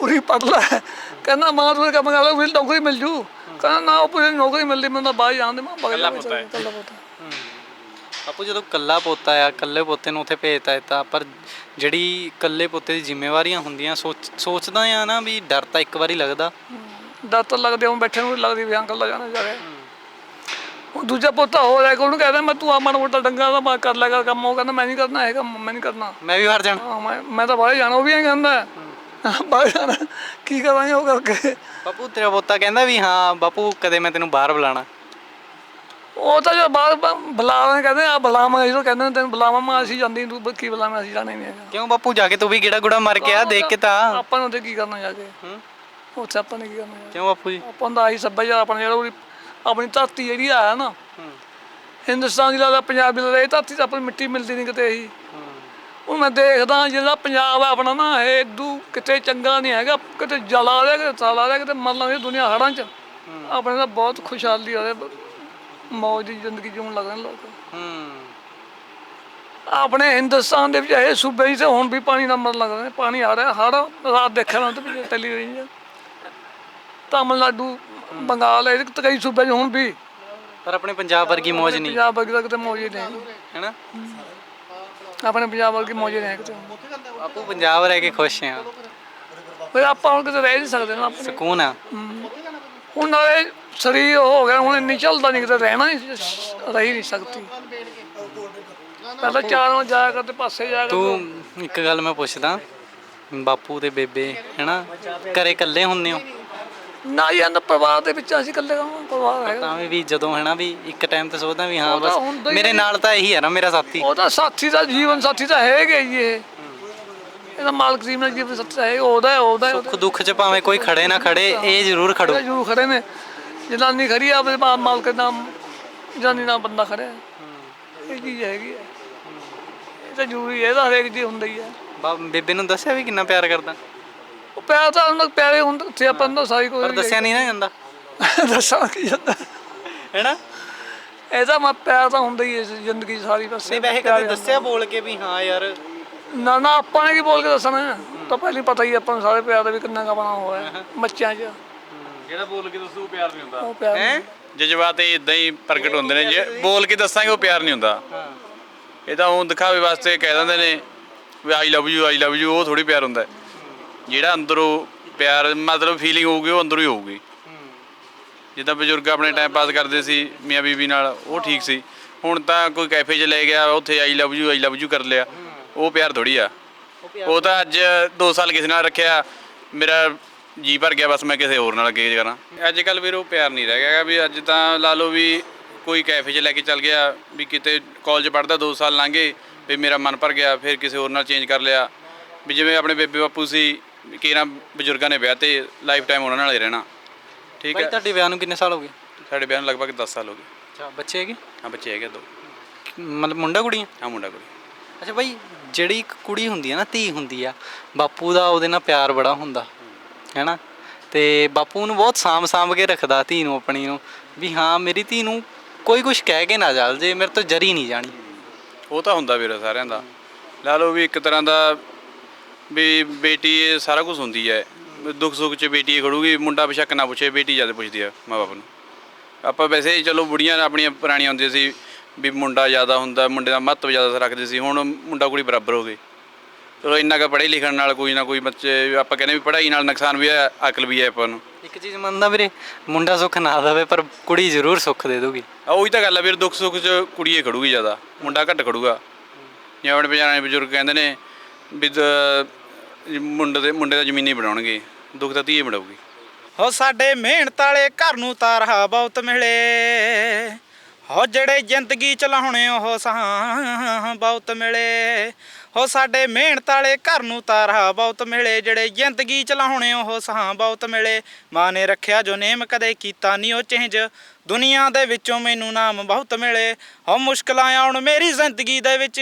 ਉਰੀ ਪੜ ਲੈ ਕਹਿੰਦਾ ਮਾਂ ਤੂੰ ਇਹ ਕੰਮ ਕਰ ਲੈ ਉਰੀ ਨੌਕਰੀ ਮਿਲ ਜੂ। ਕਹਿੰਦਾ ਨਾ ਉਹ ਪੂਰੀ ਨੌਕਰੀ ਮਿਲਦੀ ਮੈਨੂੰ ਤਾਂ ਬਾਹਰ ਜਾਣ ਦੇ ਮੈਂ ਬਗਲ ਪੁੱਤ ਹੈ। ਕੱਲਾ ਪੁੱਤ। ਬਾਪੂ ਜਦੋਂ ਕੱਲਾ ਪੋਤਾ ਆ ਕੱਲੇ ਪੋਤੇ ਨੂੰ ਉੱਥੇ ਭੇਜਤਾ ਦਿੱਤਾ ਪਰ ਜਿਹੜੀ ਕੱਲੇ ਪੋਤੇ ਦੀ ਜ਼ਿੰਮੇਵਾਰੀਆਂ ਹੁੰਦੀਆਂ ਸੋਚ ਸੋਚਦਾ ਆ ਨਾ ਵੀ ਡਰ ਤਾਂ ਇੱਕ ਵਾਰੀ ਲੱਗਦਾ। ਡਰ ਤਾਂ ਲੱਗਦੇ ਹੁਣ ਬੈਠੇ ਨੂੰ ਵੀ ਲੱਗਦੀ ਵੀ ਅੰਕਲ ਦਾ ਜਾਣਾ ਜਾ ਰਿਹਾ। ਉਹ ਦੂਜਾ ਪੋਤਾ ਹੋ ਰਿਹਾ ਉਹਨੂੰ ਕਹਿੰਦਾ ਮੈਂ ਤੂੰ ਆ ਮਾੜਾ ਮੋਟਾ ਡੰਗਾ ਦਾ ਮੈਂ ਕਰ ਲੈਗਾ ਕੰਮ ਉਹ ਕਹਿੰਦਾ ਮੈਂ ਨਹੀਂ ਕਰਨਾ ਹੈਗਾ ਮੈਂ ਨਹੀਂ ਕਰਨਾ। ਮੈਂ ਵੀ ਹਾਰ ਜਾਣਾ। ਹਾਂ ਮੈਂ ਮੈਂ ਤਾਂ ਬਾਹਰ ਜਾਣਾ ਉਹ ਵੀ ਐਂ ਕਹਿੰਦਾ। ਬਾਹਰ ਜਾਣਾ ਕੀ ਕਰਾਂਗੇ ਉਹ ਕਰਕੇ? ਬਾਪੂ ਤੇਰਾ ਪੋਤਾ ਕਹਿੰਦਾ ਵੀ ਹਾਂ ਬਾਪੂ ਕਦੇ ਮੈਂ ਤੈਨੂੰ ਬਾਹਰ ਬੁਲਾਣਾ। ਉਹ ਤਾਂ ਜੋ ਬਾਹਰ ਬ- ਬੁਲਾਵਾਂ ਕਹਿੰਦੇ ਆ ਬੁਲਾਵਾਂ ਜਦੋਂ ਕਹਿੰਦੇ ਨੇ ਤੈਨੂੰ ਬੁਲਾਵਾਂ ਮੈਂ ਅਸੀਂ ਜਾਂਦੀ ਤੂੰ ਬ- ਕੀ ਬੁਲਾਵਾਂ ਅਸੀਂ ਜਾਣਾ ਹੀ ਨਹੀਂ ਹੈਗਾ। ਕਿਉਂ ਬਾਪੂ ਜਾ ਕੇ ਤੂੰ ਵੀ ਗੇੜਾ ਗੁੜਾ ਮਾਰ ਕੇ ਆ ਦੇਖ ਕੇ ਤਾਂ। ਆਪਾਂ ਨੂੰ ਉੱਥੇ ਕੀ ਕਰਨਾ ਜਾ ਕੇ? ਹੂੰ। ਉੱਥੇ ਆਪਾਂ ਨੇ ਕੀ ਕਰਨਾ ਜਾ ਕੇ? ਕਿਉਂ ਬਾਪੂ ਜੀ? ਆਪਾਂ ਦਾ ਆਹੀ ਸੱਭਿਆਚਾਰ ਆਪਣਾ ਜਿਹੜਾ ਉਹਦੀ ਆਪਣੀ ਧਰਤੀ ਜਿਹੜੀ ਆ ਨਾ ਹਿੰਦੁਸਤਾਨ ਦੀ ਲਾਦਾ ਪੰਜਾਬ ਦੀ ਲਾਦਾ ਇਹ ਧਰਤੀ ਤਾਂ ਆਪਣੀ ਮਿੱਟੀ ਮਿਲਦੀ ਨਹੀਂ ਕਿਤੇ ਹੀ। ਉਹ ਮੈਂ ਦੇਖਦਾ ਜਿਹੜਾ ਪੰਜਾਬ ਹੈ ਆਪਣਾ ਨਾ ਇਹ ਦੂ ਕਿਤੇ ਚੰਗਾ ਨਹੀਂ ਹੈਗਾ ਕਿਤੇ ਜਲਾ ਰਿਹਾ ਕਿਤੇ ਤਾਲਾ ਰਿਹਾ ਕਿਤੇ ਮਰ ਲਾਂਗੇ ਦੁਨੀਆ ਹੜਾਂ 'ਚ। ਆਪਣੇ ਤਾਂ ਬਹੁਤ ਖੁਸ਼ਹਾਲੀ ਆ ਮੌਜ ਦੀ ਜ਼ਿੰਦਗੀ ਜਿਉਣ ਲੱਗ ਰਹੇ ਨੇ ਲੋਕ। ਹੂੰ। ਆਪਣੇ ਹਿੰਦੁਸਤਾਨ ਦੇ ਵਿੱਚ ਇਹ ਸੂਬੇ 'ਚ ਹੁਣ ਵੀ ਪਾਣੀ ਨਾਲ ਮਰਨ ਲੱਗ ਰਹੇ ਨੇ। ਪਾਣੀ ਆ ਰਿਹਾ ਹੜ ਰਾਤ ਦੇਖਿਆ ਮੈਂ ਤੇ ਪਿੱਛੇ ਟੈਲੀਵਿਜ਼ਨ 'ਚ ਤਾਮਿਲਨਾਡੂ ਬੰਗਾਲ ਇਹ ਤਾਂ ਕਈ ਸੂਬੇ 'ਚ ਹੁਣ ਵੀ। ਪਰ ਆਪਣੇ ਪੰਜਾਬ ਵਰਗੀ ਮੌਜ ਨਹੀਂ। ਪੰਜਾਬ ਵਰਗੀ ਤਾਂ ਕਿਤੇ ਮੌਜ ਹੀ ਨਹੀਂ। ਹੈਨਾ? ਆਪਣੇ ਪੰਜਾਬ ਵਰਗੀ ਮੌਜ ਹੀ ਨਹੀਂ ਕਿਤੇ। ਬਾਪੂ ਪੰਜਾਬ ਰਹਿ ਕੇ ਖੁਸ਼ ਆ ਫਿਰ ਆਪਾਂ ਹੁਣ ਕਿਤੇ ਰਹਿ ਨਹੀਂ ਸਕਦੇ ਨਾ। ਆਪਣੇ ਸਕੂਨ ਆ। ਹੁਣ ਨਾਲੇ ਸਰੀਰ ਹੋ ਗਿਆ ਹੁਣ ਇੰਨੀ ਚੱਲਦਾ ਨਹੀਂ ਕਿਤੇ ਰਹਿਣਾ ਹੀ ਰਹੀ ਨਹੀਂ ਸਕਦੀ। ਪਹਿਲਾਂ ਚਾਰ ਜਾਇਆ ਕਰਦੇ ਪਾਸੇ ਜਾਇਆ ਕਰਦੇ। ਤੂੰ ਇੱਕ ਗੱਲ ਮੈਂ ਪੁੱਛਦਾ ਬਾਪੂ ਤੇ ਬੇਬੇ ਹੈਨਾ? ਘਰੇ ਇਕੱਲੇ ਹੁੰਦੇ ਹੋ? ਨਾ ਹੀ ਅੰਦਰ ਪਰਿਵਾਰ ਦੇ ਵਿੱਚ ਅਸੀਂ ਇਕੱਲੇ ਕਹਾਂ ਪਰਿਵਾਰ ਹੈਗਾ। ਤਾਂ ਵੀ ਵੀ ਜਦੋਂ ਹੈਨਾ ਵੀ ਇੱਕ ਟਾਈਮ ਤੇ ਸੋਚਦਾ ਵੀ ਹਾਂ ਉਹ ਤਾਂ ਬਸ ਹੁੰਦਾ ਹੀ ਮੇਰੇ ਨਾਲ ਤਾਂ ਇਹੀ ਹੈ ਨਾ ਮੇਰਾ ਸਾਥੀ। ਉਹਦਾ ਸਾਥੀ ਦਾ ਜੀਵਨ ਸਾਥੀ ਤਾਂ ਹੈਗਾ ਹੀ ਇਹ। ਇਹਦਾ ਮਾਲਕ ਜੀ ਨਾਲ ਜੀਵਨ ਸਾਥੀ ਤਾਂ ਹੈ ਉਹਦਾ ਹੈ ਉਹਦਾ ਹੈ, ਉਹਦਾ ਸੁੱਖ ਦੁੱਖ ਚ ਭਾਵੇਂ ਕੋਈ ਖੜੇ ਨਾ ਖੜੇ ਇਹ ਜ਼ਰੂਰ ਖੜੋ। ਉਹਦਾ ਜਰੂਰ ਖੜੇ ਨੇ। ਜਨਾਨੀ ਖੜੀ ਆ ਆਪਣੇ ਮਾ- ਮਾਲਕ ਦਾ ਜਨਾਨੀ ਨਾਲ ਬੰਦਾ ਖੜਿਆ। ਇਹ ਚੀਜ਼ ਹੈਗੀ ਹੈ ਇਹ ਤਾਂ ਜ਼ਰੂਰੀ ਹੈ ਇਹਦਾ ਹਰੇਕ ਜੀ ਹੁੰਦਾ ਹੀ ਹੈ। ਬਾ ਬੇਬੇ ਨੂੰ ਦੱਸਿਆ ਵੀ ਕਿੰਨਾ ਪਿਆਰ ਕਰਦਾ? ਉਹ ਪਿਆਰ ਤਾਂ ਉਹਨਾਂ ਪਿਆਰੇ ਹੁੰਦੇ ਉੱਥੇ ਆਪਾਂ ਨੂੰ ਤਾਂ ਸਾਰੀ ਕੋਈ ਦੱਸਿਆ ਨਹੀਂ ਨਾ ਜਾਂਦਾ। <laughs> ਦੱਸਾਂ ਕੀ ਜਾਂਦਾ। ਹੈਨਾ? ਇਹਦਾ ਮੈਂ ਪਿਆਰ ਤਾਂ ਹੁੰਦਾ ਹੀ ਹੈ ਇਸ ਜ਼ਿੰਦਗੀ 'ਚ ਸਾਰੀ ਬਸ। ਨਹੀਂ ਵੈਸੇ ਕਦੇ ਦੱਸਿਆ ਬੋਲ ਕੇ ਵੀ ਹਾਂ ਯਾਰ? ਨਾ ਨਾ ਆਪਾਂ ਨੇ ਕੀ ਬੋਲ ਕੇ ਦੱਸਣਾ? ਤਾਂ ਪਹਿਲਾਂ ਪਤਾ ਹੀ ਹੈ ਆਪਾਂ ਨੂੰ ਸਾਰੇ ਪਿਆਰ ਦਾ ਵੀ ਕਿੰਨਾ ਕਪਣਾ ਹੋਇਆ ਬੱਚਿਆਂ 'ਚ। ਜਿਹੜਾ ਬੋਲ ਕੇ ਦੱਸੂ ਪਿਆਰ ਨਹੀਂ ਹੁੰਦਾ। ਉਹ ਪਿਆਰ ਹੈ? ਜਜ਼ਬਾਤ ਇਦਾਂ ਹੀ ਪ੍ਰਗਟ ਹੁੰਦੇ ਨੇ ਜੇ ਬੋਲ ਕੇ ਦੱਸਾਂਗੇ ਉਹ ਪਿਆਰ ਨਹੀਂ ਹੁੰਦਾ। ਇਹ ਤਾਂ ਉਹ ਦਿਖਾਵੇ ਵਾਸਤੇ ਕਹਿ ਦਿੰਦੇ ਨੇ ਵੀ I love you I love you ਉਹ ਥੋੜੀ ਪਿਆਰ ਹੁੰਦਾ। ਹੈ। ਜਿਹੜਾ ਅੰਦਰੋਂ ਪਿਆਰ, ਮਤਲਬ ਫੀਲਿੰਗ ਹੋਊਗੀ, ਉਹ ਅੰਦਰੋਂ ਹੀ ਹੋਊਗੀ। ਜਿੱਦਾਂ ਬਜ਼ੁਰਗ ਆਪਣੇ ਟਾਈਮ ਪਾਸ ਕਰਦੇ ਸੀ, ਮੀਆਂ ਬੀਬੀ ਨਾਲ, ਉਹ ਠੀਕ ਸੀ। ਹੁਣ ਤਾਂ ਕੋਈ ਕੈਫੇ 'ਚ ਲੈ ਗਿਆ, ਉੱਥੇ I love you I love you ਕਰ ਲਿਆ। ਉਹ ਪਿਆਰ ਥੋੜੀ ਆ। ਉਹ ਤਾਂ ਅੱਜ 2 ਸਾਲ ਕਿਸੇ ਨਾਲ ਰੱਖਿਆ, ਮੇਰਾ ਜੀ ਭਰ ਗਿਆ, ਬਸ ਮੈਂ ਕਿਸੇ ਹੋਰ ਨਾਲ ਅੱਗੇ ਕਰਾਂ ਅੱਜ ਕੱਲ ਵੀਰ, ਉਹ ਪਿਆਰ ਨਹੀਂ ਰਹਿ ਗਿਆ ਗਾ ਵੀ ਅੱਜ ਤਾਂ ਲਾ ਲਓ ਵੀ ਕੋਈ ਕੈਫੇ 'ਚ ਲੈ ਕੇ ਚੱਲ ਗਿਆ, ਵੀ ਕਿਤੇ ਕਾਲਜ ਪੜ੍ਹਦਾ 2 ਸਾਲ ਲੰਘੇ, ਵੀ ਮੇਰਾ ਮਨ ਭਰ ਗਿਆ, ਫਿਰ ਕਿਸੇ ਹੋਰ ਨਾਲ ਚੇਂਜ ਕਰ ਲਿਆ। ਵੀ ਜਿਵੇਂ ਆਪਣੇ ਬੇਬੇ ਬਾਪੂ ਸੀ ਕਿਹਨਾਂ ਬਜ਼ੁਰਗਾਂ ਨੇ ਵਿਆਹ ਤੇ ਲਾਈਫ ਟਾਈਮ ਉਹਨਾਂ ਨਾਲ ਹੀ ਰਹਿਣਾ। ਠੀਕ ਹੈ। ਤੁਹਾਡੇ ਵਿਆਹ ਨੂੰ ਕਿੰਨੇ ਸਾਲ ਹੋ ਗਏ? ਸਾਡੇ ਵਿਆਹ ਨੂੰ ਲਗਭਗ 10 ਸਾਲ ਹੋ ਗਏ। ਅੱਛਾ ਬੱਚੇ ਹੈਗੇ? ਹਾਂ ਬੱਚੇ ਹੈਗੇ ਦੋ। ਮਤਲਬ ਮੁੰਡਾ ਕੁੜੀਆਂ ਹਾਂ ਮੁੰਡਾ ਕੁੜੀ। ਅੱਛਾ ਭਾਈ ਜਿਹੜੀ ਇੱਕ ਕੁੜੀ ਹੁੰਦੀ ਆ ਨਾ ਧੀ ਹੁੰਦੀ ਆ ਬਾਪੂ ਦਾ ਉਹਦੇ ਨਾਲ ਪਿਆਰ ਬੜਾ ਹੁੰਦਾ ਹੈਨਾ? ਤੇ ਬਾਪੂ ਨੂੰ ਬਹੁਤ ਸਾਂਭ ਸਾਂਭ ਕੇ ਰੱਖਦਾ ਧੀ ਨੂੰ ਆਪਣੀ ਨੂੰ ਵੀ ਹਾਂ ਮੇਰੀ ਧੀ ਨੂੰ ਕੋਈ ਕੁਝ ਕਹਿ ਕੇ ਨਾ ਚੱਲ ਜੇ ਮੇਰੇ ਤੋਂ ਜਰੀ ਨਹੀਂ ਜਾਣੀ। ਉਹ ਤਾਂ ਹੁੰਦਾ ਵੀਰ ਸਾਰਿਆਂ ਦਾ। ਲਾ ਲਓ ਵੀ ਇੱਕ ਤਰ੍ਹਾਂ ਦਾ ਵੀ ਬੇਟੀ ਇਹ ਸਾਰਾ ਕੁਝ ਹੁੰਦੀ ਹੈ। ਦੁੱਖ ਸੁੱਖ 'ਚ ਬੇਟੀ ਹੀ ਖੜੂਗੀ ਮੁੰਡਾ ਬੇਸ਼ੱਕ ਨਾ ਪੁੱਛੇ ਬੇਟੀ ਜ਼ਿਆਦਾ ਪੁੱਛਦੀ ਮਾਂ ਬਾਪ ਨੂੰ। ਆਪਾਂ ਵੈਸੇ ਹੀ ਚਲੋ ਬੁੜੀਆਂ ਆਪਣੀਆਂ ਪੁਰਾਣੀਆਂ ਹੁੰਦੀਆਂ ਸੀ ਵੀ ਮੁੰਡਾ ਜ਼ਿਆਦਾ ਹੁੰਦਾ ਮੁੰਡੇ ਦਾ ਮਹੱਤਵ ਜ਼ਿਆਦਾ ਰੱਖਦੇ ਸੀ ਹੁਣ ਮੁੰਡਾ ਕੁੜੀ ਬਰਾਬਰ ਹੋ ਗਏ ਚਲੋ ਇੰਨਾ ਕੁ ਪੜ੍ਹੇ ਲਿਖਣ ਨਾਲ ਕੋਈ ਨਾ ਕੋਈ ਬੱਚੇ ਆਪਾਂ ਕਹਿੰਦੇ ਵੀ ਪੜ੍ਹਾਈ ਨਾਲ ਨੁਕਸਾਨ ਵੀ ਹੈ ਅਕਲ ਵੀ ਹੈ ਆਪਾਂ ਨੂੰ। ਇੱਕ ਚੀਜ਼ ਮੰਨਦਾ ਵੀਰੇ ਮੁੰਡਾ ਸੁੱਖ ਨਾ ਦੇਵੇ ਪਰ ਕੁੜੀ ਜ਼ਰੂਰ ਸੁੱਖ ਦੇ ਦੂਗੀ ਆ ਉਹੀ ਤਾਂ ਗੱਲ ਆ ਵੀਰ ਦੁੱਖ ਸੁੱਖ 'ਚ ਕੁੜੀਏ ਖੜੂਗੀ ਜ਼ਿਆਦਾ ਮੁੰਡਾ ਘੱਟ ਖੜੂਗਾ। ਜਿਵੇਂ ਆਪਣੇ ਪੰਜਾਬੀ ਬਜ਼ੁਰਗ ਕਹਿੰਦੇ ਨੇ ਵੀ ਦ- ਮੁੰਡੇ ਦੇ ਮੁੰਡੇ ਦਾ ਜ਼ਮੀਨੀ ਬਣਾਉਣਗੇ। ਦੁੱਖ ਤਾਂ ਧੀਏ ਬਣਾਉਗੀ ਹੋ ਸਾਡੇ ਮਿਹਨਤ ਵਾਲੇ ਘਰ ਨੂੰ ਤਾਰਾ ਬਹੁਤ ਮਿਲੇ। ਹੋ ਜਿਹੜੇ ਜ਼ਿੰਦਗੀ ਚਲਾਉਣੇ ਉਹ ਸਾਂ ਬਹੁਤ ਮਿਲੇ। ਹੋ ਸਾਡੇ ਮਿਹਨਤ ਵਾਲੇ ਘਰ ਨੂੰ ਤਾਰਾ ਬਹੁਤ ਮਿਲੇ। ਜਿਹੜੇ ਜ਼ਿੰਦਗੀ ਚਲਾਉਣੇ ਉਹ ਸਾਂ ਬਹੁਤ ਮਿਲੇ। ਮਾਂ ਨੇ ਰੱਖਿਆ ਜੋ ਨੇਮ ਕਦੇ ਕੀਤਾ ਨਹੀਂ ਉਹ ਚੇਂਜ ਦੁਨੀਆ ਦੇ ਵਿੱਚੋਂ ਮੈਨੂੰ ਨਾਮ ਬਹੁਤ ਮਿਲੇ। ਹੋ ਮੁਸ਼ਕਲਾਂ ਆਉਣ ਮੇਰੀ ਜ਼ਿੰਦਗੀ ਦੇ ਵਿੱਚ।